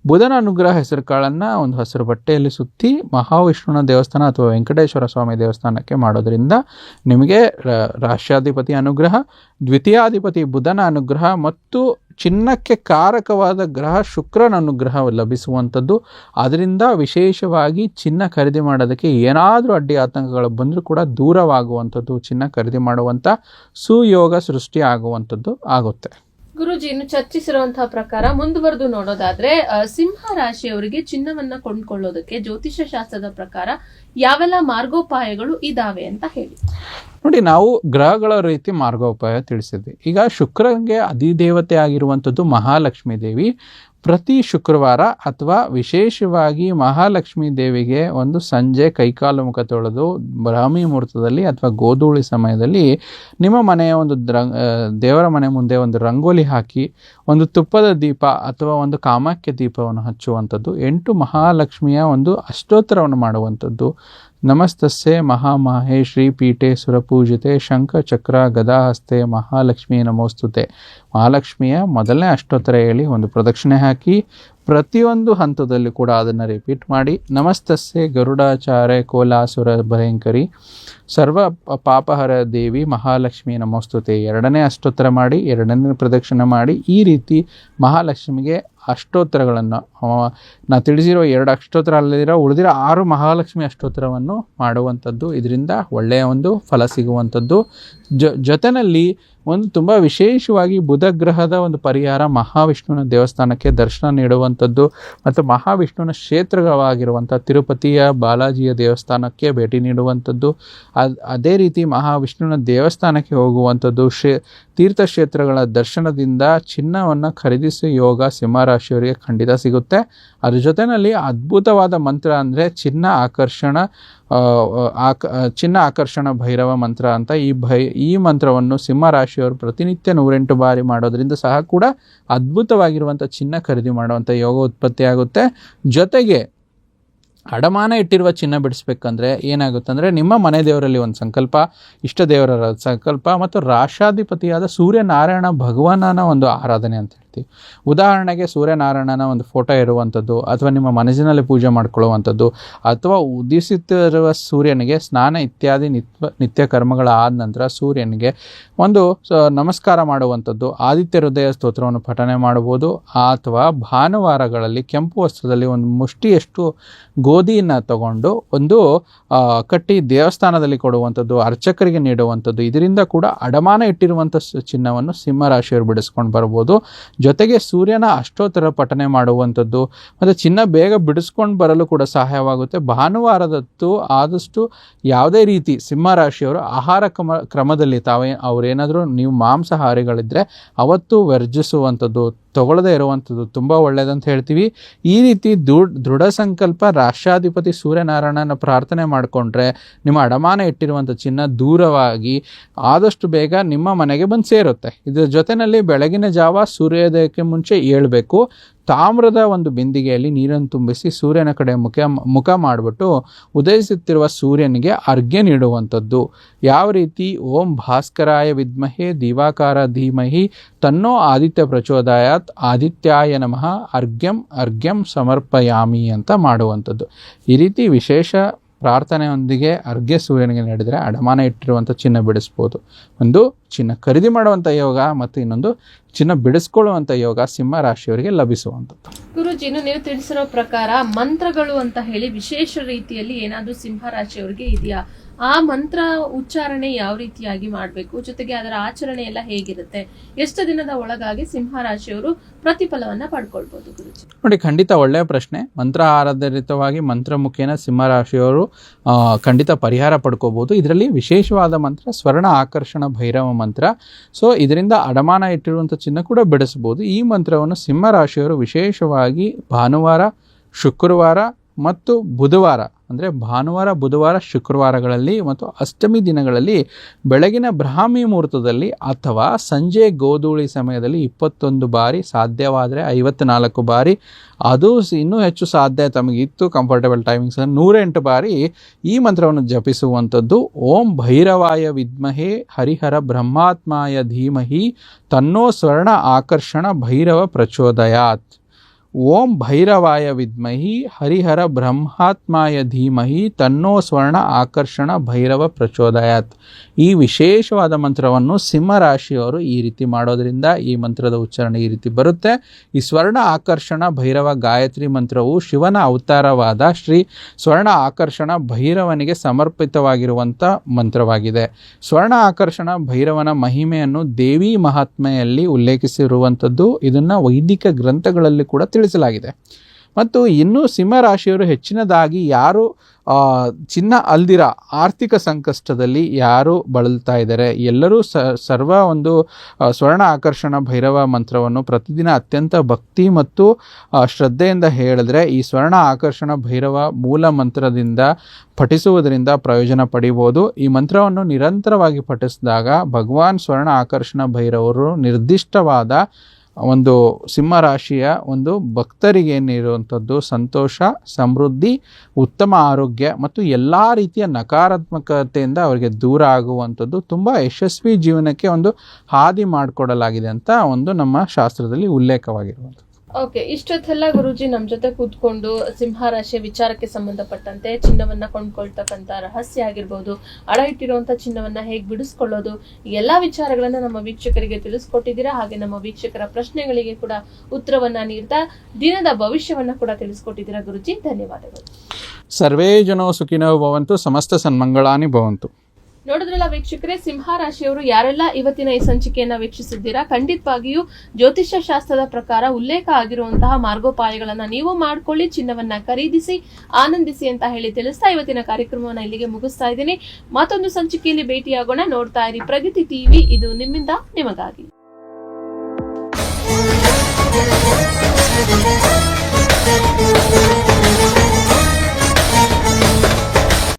ಬುಧನ ಅನುಗ್ರಹ ಹೆಸರು ಕಾಳನ್ನು ಒಂದು ಹಸಿರು ಬಟ್ಟೆಯಲ್ಲಿ ಸುತ್ತಿ ಮಹಾವಿಷ್ಣುವಿನ ದೇವಸ್ಥಾನ ಅಥವಾ ವೆಂಕಟೇಶ್ವರ ಸ್ವಾಮಿ ದೇವಸ್ಥಾನಕ್ಕೆ ಮಾಡೋದ್ರಿಂದ ನಿಮಗೆ ರ- ರಾಷ್ಟ್ರಾಧಿಪತಿ ಅನುಗ್ರಹ, ದ್ವಿತೀಯಾಧಿಪತಿ ಬುಧನ ಅನುಗ್ರಹ ಮತ್ತು ಚಿನ್ನಕ್ಕೆ ಕಾರಕವಾದ ಗ್ರಹ ಶುಕ್ರನ ಅನುಗ್ರಹ ಲಭಿಸುವಂಥದ್ದು. ಅದರಿಂದ ವಿಶೇಷವಾಗಿ ಚಿನ್ನ ಖರೀದಿ ಮಾಡೋದಕ್ಕೆ ಏನಾದರೂ ಅಡ್ಡಿ ಆತಂಕಗಳು ಬಂದರೂ ಕೂಡ ದೂರವಾಗುವಂಥದ್ದು ಚಿನ್ನ ಖರೀದಿ ಮಾಡುವಂಥ ಸುಯೋಗ ಸೃಷ್ಟಿ ಆಗುವಂಥದ್ದು ಆಗುತ್ತೆ. ಗುರುಜಿ, ಇನ್ನು ಚರ್ಚಿಸಿರುವಂತಹ ಪ್ರಕಾರ ಮುಂದುವರೆದು ನೋಡೋದಾದ್ರೆ ಸಿಂಹ ರಾಶಿಯವರಿಗೆ ಚಿನ್ನವನ್ನ ಕೊಂಡ್ಕೊಳ್ಳೋದಕ್ಕೆ ಜ್ಯೋತಿಷ್ಯ ಶಾಸ್ತ್ರದ ಪ್ರಕಾರ ಯಾವೆಲ್ಲ ಮಾರ್ಗೋಪಾಯಗಳು ಇದಾವೆ ಅಂತ ಹೇಳಿ. ನೋಡಿ, ನಾವು ಗ್ರಹಗಳ ರೀತಿ ಮಾರ್ಗೋಪಾಯ ತಿಳಿಸಿದ್ವಿ. ಈಗ ಶುಕ್ರನಿಗೆ ಅಧಿದೇವತೆ ಆಗಿರುವಂಥದ್ದು ಮಹಾಲಕ್ಷ್ಮೀ ದೇವಿ. ಪ್ರತಿ ಶುಕ್ರವಾರ ಅಥವಾ ವಿಶೇಷವಾಗಿ ಮಹಾಲಕ್ಷ್ಮೀ ದೇವಿಗೆ ಒಂದು ಸಂಜೆ ಕೈಕಾಲು ಮುಖ ತೊಳೆದು ಬ್ರಾಹ್ಮಿ ಮುಹೂರ್ತದಲ್ಲಿ ಅಥವಾ ಗೋಧೂಳಿ ಸಮಯದಲ್ಲಿ ನಿಮ್ಮ ಮನೆಯ ಒಂದು ದೇವರ ಮನೆ ಮುಂದೆ ಒಂದು ರಂಗೋಲಿ ಹಾಕಿ ಒಂದು ತುಪ್ಪದ ದೀಪ ಅಥವಾ ಒಂದು ಕಾಮಾಖ್ಯ ದೀಪವನ್ನು ಹಚ್ಚುವಂಥದ್ದು, ಎಂಟು ಮಹಾಲಕ್ಷ್ಮಿಯ ಒಂದು ಅಷ್ಟೋತ್ತರವನ್ನು ಮಾಡುವಂಥದ್ದು. ನಮಸ್ತಸ್ಸೆ ಮಹಾಮಾಹೇ ಶ್ರೀಪೀಠೆ ಸುರಪೂಜಿತೆ ಶಂಖಚಕ್ರ ಗದಾಹಸ್ತೆ ಮಹಾಲಕ್ಷ್ಮಿ ನಮೋಸ್ತುತೆ. ಮಹಾಲಕ್ಷ್ಮಿಯ ಮೊದಲನೇ ಅಷ್ಟೋತ್ತರ ಹೇಳಿ ಒಂದು ಪ್ರದಕ್ಷಿಣೆ ಹಾಕಿ ಪ್ರತಿಯೊಂದು ಹಂತದಲ್ಲಿ ಕೂಡ ಅದನ್ನು ರಿಪೀಟ್ ಮಾಡಿ, ನಮಸ್ತಸ್ಸೆ ಗರುಡಾಚಾರ್ಯ ಕೋಲಾಸುರ ಭಯಂಕರಿ, ಸರ್ವ ಪಾಪಹರ ದೇವಿ ಮಹಾಲಕ್ಷ್ಮಿ ನಮೋಸ್ತುತೆ. ಎರಡನೇ ಅಷ್ಟೋತ್ತರ ಮಾಡಿ, ಎರಡನೇ ಪ್ರದಕ್ಷಿಣೆ ಮಾಡಿ ಈ ರೀತಿ ಮಹಾಲಕ್ಷ್ಮಿಗೆ ಅಷ್ಟೋತ್ತರಗಳನ್ನು ನಾನು ತಿಳಿಸಿರೋ ಎರಡು ಅಷ್ಟೋತ್ತರ ಅಲ್ಲದಿರೋ, ಉಳಿದಿರೋ ಆರು ಮಹಾಲಕ್ಷ್ಮಿ ಅಷ್ಟೋತ್ತರವನ್ನು ಮಾಡುವಂಥದ್ದು ಇದರಿಂದ ಒಳ್ಳೆಯ ಒಂದು ಫಲ ಸಿಗುವಂಥದ್ದು. ಜೊತೆಯಲ್ಲಿ ಒಂದು ತುಂಬ ವಿಶೇಷವಾಗಿ ಬುಧ ಗ್ರಹದ ಒಂದು ಪರಿಹಾರ ಮಹಾವಿಷ್ಣುವಿನ ದೇವಸ್ಥಾನಕ್ಕೆ ದರ್ಶನ ನೀಡುವಂಥದ್ದು ಮತ್ತು ಮಹಾವಿಷ್ಣುವಿನ ಕ್ಷೇತ್ರವಾಗಿರುವಂಥ ತಿರುಪತಿಯ ಬಾಲಾಜಿಯ ದೇವಸ್ಥಾನಕ್ಕೆ ಭೇಟಿ ನೀಡುವಂಥದ್ದು. ಅದ್- ರೀತಿ ಮಹಾವಿಷ್ಣುವಿನ ದೇವಸ್ಥಾನಕ್ಕೆ ಹೋಗುವಂಥದ್ದು. ಶ್ರೇ ತೀರ್ಥಕ್ಷೇತ್ರಗಳ ದರ್ಶನದಿಂದ ಚಿನ್ನವನ್ನು ಖರೀದಿಸುವ ಯೋಗ ಸಿಂಹರಾಶಿಯವರಿಗೆ ಖಂಡಿತ ಸಿಗುತ್ತೆ. ಅದ್ರ ಜೊತೆಯಲ್ಲಿ ಅದ್ಭುತವಾದ ಮಂತ್ರ ಅಂದರೆ ಚಿನ್ನ ಆಕರ್ಷಣ ಆಕ, ಚಿನ್ನ ಆಕರ್ಷಣ ಭೈರವ ಮಂತ್ರ ಅಂತ ಈ ಭೈ, ಈ ಮಂತ್ರವನ್ನು ಸಿಂಹರಾಶಿಯವರು ಪ್ರತಿನಿತ್ಯ ನೂರೆಂಟು ಬಾರಿ ಮಾಡೋದ್ರಿಂದ ಸಹ ಕೂಡ ಅದ್ಭುತವಾಗಿರುವಂಥ ಚಿನ್ನ ಖರೀದಿ ಮಾಡುವಂಥ ಯೋಗ ಉತ್ಪತ್ತಿ ಆಗುತ್ತೆ ಜೊತೆಗೆ ಅಡಮಾನ ಇಟ್ಟಿರುವ ಚಿನ್ನ ಬಿಡಿಸ್ಬೇಕಂದ್ರೆ ಏನಾಗುತ್ತೆ ಅಂದರೆ ನಿಮ್ಮ ಮನೆ ದೇವರಲ್ಲಿ ಒಂದು ಸಂಕಲ್ಪ, ಇಷ್ಟ ದೇವರ ಸಂಕಲ್ಪ ಮತ್ತು ರಾಷ್ಟ್ರಾಧಿಪತಿಯಾದ ಸೂರ್ಯನಾರಾಯಣ ಭಗವಾನನ ಒಂದು ಆರಾಧನೆ ಅಂತ ಹೇಳ್ತೀವಿ. ಉದಾಹರಣೆಗೆ ಸೂರ್ಯನಾರಾಯಣನ ಒಂದು ಫೋಟೋ ಇರುವಂಥದ್ದು ಅಥವಾ ನಿಮ್ಮ ಮನಸ್ಸಿನಲ್ಲಿ ಪೂಜೆ ಮಾಡ್ಕೊಳ್ಳುವಂಥದ್ದು ಅಥವಾ ಉದಿಸುತ್ತಿರುವ ಸೂರ್ಯನಿಗೆ ಸ್ನಾನ ಇತ್ಯಾದಿ ನಿತ್ಯ ನಿತ್ಯ ಕರ್ಮಗಳಾದ ನಂತರ ಸೂರ್ಯನಿಗೆ ಒಂದು ನಮಸ್ಕಾರ ಮಾಡುವಂಥದ್ದು, ಆದಿತ್ಯ ಹೃದಯ ಸ್ತೋತ್ರವನ್ನು ಪಠನೆ ಮಾಡ್ಬೋದು ಅಥವಾ ಭಾನುವಾರಗಳಲ್ಲಿ ಕೆಂಪು ವಸ್ತ್ರದಲ್ಲಿ ಒಂದು ಮುಷ್ಟಿಯಷ್ಟು ಗೋಧಿಯನ್ನು ತಗೊಂಡು ಒಂದು ಕಟ್ಟಿ ದೇವಸ್ಥಾನದಲ್ಲಿ ಕೊಡುವಂಥದ್ದು, ಅರ್ಚಕರಿಗೆ ನೀಡುವಂಥದ್ದು, ಇದರಿಂದ ಕೂಡ ಅಡಮಾನ ಇಟ್ಟಿರುವಂಥ ಚಿನ್ನವನ್ನು ಸಿಂಹರಾಶಿಯವರು ಬಿಡಿಸ್ಕೊಂಡು ಬರ್ಬೋದು. ಜೊತೆಗೆ ಸೂರ್ಯನ ಅಷ್ಟೋತ್ತರ ಪಠನೆ ಮಾಡುವಂಥದ್ದು, ಮತ್ತು ಚಿನ್ನ ಬೇಗ ಬಿಡಿಸ್ಕೊಂಡು ಬರಲು ಕೂಡ ಸಹಾಯವಾಗುತ್ತೆ. ಭಾನುವಾರದತ್ತು ಆದಷ್ಟು ಯಾವುದೇ ರೀತಿ ಸಿಂಹರಾಶಿಯವರು ಆಹಾರ ಕ್ರಮ, ಕ್ರಮದಲ್ಲಿ ತಾವೇ ಅವರೇನಾದರೂ ನೀವು ಮಾಂಸಾಹಾರಿಗಳಿದ್ದರೆ ಅವತ್ತು ವರ್ಜಿಸುವಂಥದ್ದು ತಗೊಳ್ಳದೇ ಇರುವಂಥದ್ದು ತುಂಬ ಒಳ್ಳೆಯದಂತ ಹೇಳ್ತೀವಿ. ಈ ರೀತಿ ದೃಢ ದೃಢ ಸಂಕಲ್ಪ ರಾಷ್ಟ್ರಾಧಿಪತಿ ಸೂರ್ಯನಾರಾಯಣನ ಪ್ರಾರ್ಥನೆ ಮಾಡಿಕೊಂಡ್ರೆ ನಿಮ್ಮ ಅಡಮಾನ ಇಟ್ಟಿರುವಂಥ ಚಿನ್ನ ದೂರವಾಗಿ ಆದಷ್ಟು ಬೇಗ ನಿಮ್ಮ ಮನೆಗೆ ಬಂದು ಸೇರುತ್ತೆ. ಇದರ ಜೊತೆಯಲ್ಲಿ ಬೆಳಗಿನ ಜಾವ ಸೂರ್ಯೋದಯಕ್ಕೆ ಮುಂಚೆ ಏಳಬೇಕು. ತಾಮ್ರದ ಒಂದು ಬಿಂದಿಗೆಯಲ್ಲಿ ನೀರನ್ನು ತುಂಬಿಸಿ ಸೂರ್ಯನ ಕಡೆ ಮುಖ ಮುಖ ಮಾಡಿಬಿಟ್ಟು ಉದಯಿಸುತ್ತಿರುವ ಸೂರ್ಯನಿಗೆ ಅರ್ಘ್ಯ ನೀಡುವಂಥದ್ದು. ಯಾವ ರೀತಿ? ಓಂ ಭಾಸ್ಕರಾಯ ವಿದ್ಮಹೆ ದಿವಾಕಾರ ಧೀಮಹಿ ತನ್ನೋ ಆದಿತ್ಯ ಪ್ರಚೋದಯಾತ್ ಆದಿತ್ಯಾಯ ನಮಃ ಅರ್ಘ್ಯಂ ಅರ್ಘ್ಯಂ ಸಮರ್ಪಯಾಮಿ ಅಂತ ಮಾಡುವಂಥದ್ದು. ಈ ರೀತಿ ವಿಶೇಷ ಪ್ರಾರ್ಥನೆಯೊಂದಿಗೆ ಅರ್ಘ್ಯ ಸೂರ್ಯನಿಗೆ ನೀಡಿದರೆ ಅಡಮಾನ ಇಟ್ಟಿರುವಂಥ ಚಿನ್ನ ಬಿಡಿಸ್ಬೋದು. ಒಂದು ಚಿನ್ನ ಖರೀದಿ ಮಾಡುವಂಥ ಯೋಗ ಮತ್ತು ಇನ್ನೊಂದು ಚಿನ್ನ ಬಿಡಿಸ್ಕೊಳ್ಳುವಂಥ ಯೋಗ ಸಿಂಹ ರಾಶಿಯವರಿಗೆ ಲಭಿಸುವಂಥದ್ದು. ಗುರುಜಿ ನೀವು ತಿಳಿಸಿರೋ ಪ್ರಕಾರ ಮಂತ್ರಗಳು ಅಂತ ಹೇಳಿ ವಿಶೇಷ ರೀತಿಯಲ್ಲಿ ಏನಾದರೂ ಸಿಂಹ ರಾಶಿಯವರಿಗೆ ಇದೆಯಾ? ಆ ಮಂತ್ರ ಉಚ್ಚಾರಣೆ ಯಾವ ರೀತಿಯಾಗಿ ಮಾಡಬೇಕು? ಜೊತೆಗೆ ಅದರ ಆಚರಣೆ ಎಲ್ಲ ಹೇಗಿರುತ್ತೆ? ಎಷ್ಟು ದಿನದ ಒಳಗಾಗಿ ಸಿಂಹ ರಾಶಿಯವರು ಪ್ರತಿಫಲವನ್ನ ಪಡ್ಕೊಳ್ಬಹುದು ಗುರುಜಿ? ನೋಡಿ, ಖಂಡಿತ ಒಳ್ಳೆಯ ಪ್ರಶ್ನೆ. ಮಂತ್ರ ಆಧಾರಿತವಾಗಿ ಮಂತ್ರ ಮುಖೇನ ಸಿಂಹರಾಶಿಯವರು ರಾಶಿಯವರು ಖಂಡಿತ ಪರಿಹಾರ ಪಡ್ಕೋಬಹುದು ಇದರಲ್ಲಿ ವಿಶೇಷವಾದ ಮಂತ್ರ ಸ್ವರ್ಣ ಆಕರ್ಷಣ ಭೈರವ ಮಂತ್ರ. ಸೊ, ಇದರಿಂದ ಅಡಮಾನ ಇಟ್ಟಿರುವಂಥ ಚಿನ್ನ ಕೂಡ ಬಿಡಿಸಬಹುದು ಈ ಮಂತ್ರವನ್ನು ಸಿಂಹರಾಶಿಯವರು ವಿಶೇಷವಾಗಿ ಭಾನುವಾರ, ಶುಕ್ರವಾರ ಮತ್ತು ಬುಧವಾರ, ಅಂದರೆ ಭಾನುವಾರ, ಬುಧವಾರ, ಶುಕ್ರವಾರಗಳಲ್ಲಿ ಮತ್ತು ಅಷ್ಟಮಿ ದಿನಗಳಲ್ಲಿ ಬೆಳಗಿನ ಬ್ರಾಹ್ಮಿ ಮುಹೂರ್ತದಲ್ಲಿ ಅಥವಾ ಸಂಜೆ ಗೋಧೂಳಿ ಸಮಯದಲ್ಲಿ ಇಪ್ಪತ್ತೊಂದು ಬಾರಿ, ಸಾಧ್ಯವಾದರೆ ಐವತ್ನಾಲ್ಕು ಬಾರಿ, ಅದು ಇನ್ನೂ ಹೆಚ್ಚು ಸಾಧ್ಯ ತಮಗೆ ಇತ್ತು ಕಂಫರ್ಟಬಲ್ ಟೈಮಿಂಗ್ಸ್ ನೂರೆಂಟು ಬಾರಿ ಈ ಮಂತ್ರವನ್ನು ಜಪಿಸುವಂಥದ್ದು. ಓಂ ಭೈರವಾಯ ವಿದ್ಮಹೆ ಹರಿಹರ ಬ್ರಹ್ಮಾತ್ಮಾಯ ಧೀಮಹಿ ತನ್ನೋ ಸ್ವರ್ಣ ಆಕರ್ಷಣ ಭೈರವ ಪ್ರಚೋದಯಾತ್. ಓಂ ಭೈರವಾಯ ವಿದ್ಮಹಿ ಹರಿಹರ ಬ್ರಹ್ಮಾತ್ಮಾಯ ಧೀಮಹಿ ತನ್ನೋ ಸ್ವರ್ಣ ಆಕರ್ಷಣ ಭೈರವ ಪ್ರಚೋದಯಾತ್. ಈ ವಿಶೇಷವಾದ ಮಂತ್ರವನ್ನು ಸಿಂಹರಾಶಿಯವರು ಈ ರೀತಿ ಮಾಡೋದರಿಂದ ಈ ಮಂತ್ರದ ಉಚ್ಚಾರಣೆ ಈ ರೀತಿ ಬರುತ್ತೆ. ಈ ಸ್ವರ್ಣ ಆಕರ್ಷಣ ಭೈರವ ಗಾಯತ್ರಿ ಮಂತ್ರವು ಶಿವನ ಅವತಾರವಾದ ಶ್ರೀ ಸ್ವರ್ಣ ಆಕರ್ಷಣ ಭೈರವನಿಗೆ ಸಮರ್ಪಿತವಾಗಿರುವಂಥ ಮಂತ್ರವಾಗಿದೆ. ಸ್ವರ್ಣ ಆಕರ್ಷಣ ಭೈರವನ ಮಹಿಮೆಯನ್ನು ದೇವಿ ಮಹಾತ್ಮೆಯಲ್ಲಿ ಉಲ್ಲೇಖಿಸಿರುವಂಥದ್ದು ಇದನ್ನು ವೈದಿಕ ಗ್ರಂಥಗಳಲ್ಲಿ ಕೂಡ ತಿಳಿಸಲಾಗಿದೆ. ಮತ್ತು ಇನ್ನು ಸಿಂಹರಾಶಿಯವರು ಹೆಚ್ಚಿನದಾಗಿ ಯಾರು ಚಿನ್ನ ಅಲ್ದಿರ ಆರ್ಥಿಕ ಸಂಕಷ್ಟದಲ್ಲಿ ಯಾರು ಬಳಲ್ತಾ ಇದ್ದಾರೆ? ಎಲ್ಲರೂ ಸರ್ವ ಒಂದು ಸ್ವರ್ಣ ಆಕರ್ಷಣ ಭೈರವ ಮಂತ್ರವನ್ನು ಪ್ರತಿದಿನ ಅತ್ಯಂತ ಭಕ್ತಿ ಮತ್ತು ಶ್ರದ್ಧೆಯಿಂದ ಹೇಳಿದ್ರೆ ಈ ಸ್ವರ್ಣ ಆಕರ್ಷಣ ಭೈರವ ಮೂಲ ಮಂತ್ರದಿಂದ ಪಠಿಸುವುದರಿಂದ ಪ್ರಯೋಜನ ಪಡಿಬೋದು. ಈ ಮಂತ್ರವನ್ನು ನಿರಂತರವಾಗಿ ಪಠಿಸಿದಾಗ ಭಗವಾನ್ ಸ್ವರ್ಣ ಆಕರ್ಷಣ ಭೈರವರು ನಿರ್ದಿಷ್ಟವಾದ ಒಂದು ಸಿಂಹ ರಾಶಿಯ ಒಂದು ಭಕ್ತರಿಗೆ ಏನಿರುವಂಥದ್ದು ಸಂತೋಷ, ಸಮೃದ್ಧಿ, ಉತ್ತಮ ಆರೋಗ್ಯ ಮತ್ತು ಎಲ್ಲ ರೀತಿಯ ನಕಾರಾತ್ಮಕತೆಯಿಂದ ಅವರಿಗೆ ದೂರ ಆಗುವಂಥದ್ದು ತುಂಬ ಯಶಸ್ವಿ ಜೀವನಕ್ಕೆ ಒಂದು ಹಾದಿ ಮಾಡಿಕೊಡಲಾಗಿದೆ ಅಂತ ಒಂದು ನಮ್ಮ ಶಾಸ್ತ್ರದಲ್ಲಿ ಉಲ್ಲೇಖವಾಗಿರುವಂಥದ್ದು. ಓಕೆ ಇಷ್ಟೊತ್ತೆಲ್ಲ ಗುರುಜಿ ನಮ್ ಜೊತೆ ಕೂತ್ಕೊಂಡು ಸಿಂಹ ರಾಶಿಯ ವಿಚಾರಕ್ಕೆ ಸಂಬಂಧಪಟ್ಟಂತೆ ಚಿನ್ನವನ್ನ ಕೊಂಡ್ಕೊಳ್ತಕ್ಕಂತ ರಹಸ್ಯ ಆಗಿರ್ಬೋದು, ಅಡ ಇಟ್ಟಿರುವಂತ ಚಿನ್ನವನ್ನ ಹೇಗ್ ಬಿಡಿಸ್ಕೊಳ್ಳೋದು ಎಲ್ಲಾ ವಿಚಾರಗಳನ್ನ ನಮ್ಮ ವೀಕ್ಷಕರಿಗೆ ತಿಳಿಸ್ಕೊಟ್ಟಿದ್ದೀರಾ? ಹಾಗೆ ನಮ್ಮ ವೀಕ್ಷಕರ ಪ್ರಶ್ನೆಗಳಿಗೆ ಕೂಡ ಉತ್ತರವನ್ನ ನೀಡ್ತಾ ದಿನದ ಭವಿಷ್ಯವನ್ನ ಕೂಡ ತಿಳಿಸ್ಕೊಟ್ಟಿದ್ದೀರಾ ಗುರುಜಿ? ಧನ್ಯವಾದಗಳು. ಸರ್ವೇ ಜನೋ ಸುಖಿನೋ ಭವಂತು, ಸಮಸ್ತ ಸನ್ಮಂಗಳಾನಿ ಭವಂತು. ನೋಡಿದ್ರಲ್ಲ ವೀಕ್ಷಕರೇ, ಸಿಂಹ ರಾಶಿಯವರು ಯಾರೆಲ್ಲ ಇವತ್ತಿನ ಈ ಸಂಚಿಕೆಯನ್ನ ವೀಕ್ಷಿಸಿದ್ದೀರಾ, ಖಂಡಿತವಾಗಿಯೂ ಜ್ಯೋತಿಷ್ಯ ಶಾಸ್ತ್ರದ ಪ್ರಕಾರ ಉಲ್ಲೇಖ ಆಗಿರುವಂತಹ ಮಾರ್ಗೋಪಾಯಗಳನ್ನ ನೀವು ಮಾಡ್ಕೊಳ್ಳಿ, ಚಿನ್ನವನ್ನ ಖರೀದಿಸಿ, ಆನಂದಿಸಿ ಅಂತ ಹೇಳಿ ತಿಳಿಸ್ತಾ ಇವತ್ತಿನ ಕಾರ್ಯಕ್ರಮವನ್ನ ಇಲ್ಲಿಗೆ ಮುಗಿಸ್ತಾ ಇದ್ದೀನಿ. ಮತ್ತೊಂದು ಸಂಚಿಕೆಯಲ್ಲಿ ಭೇಟಿಯಾಗೋಣ. ನೋಡ್ತಾ ಇರಿ ಪ್ರಗತಿ ಟಿವಿ. ಇದು ನಿಮ್ಮಿಂದ, ನಿಮಗಾಗಿ.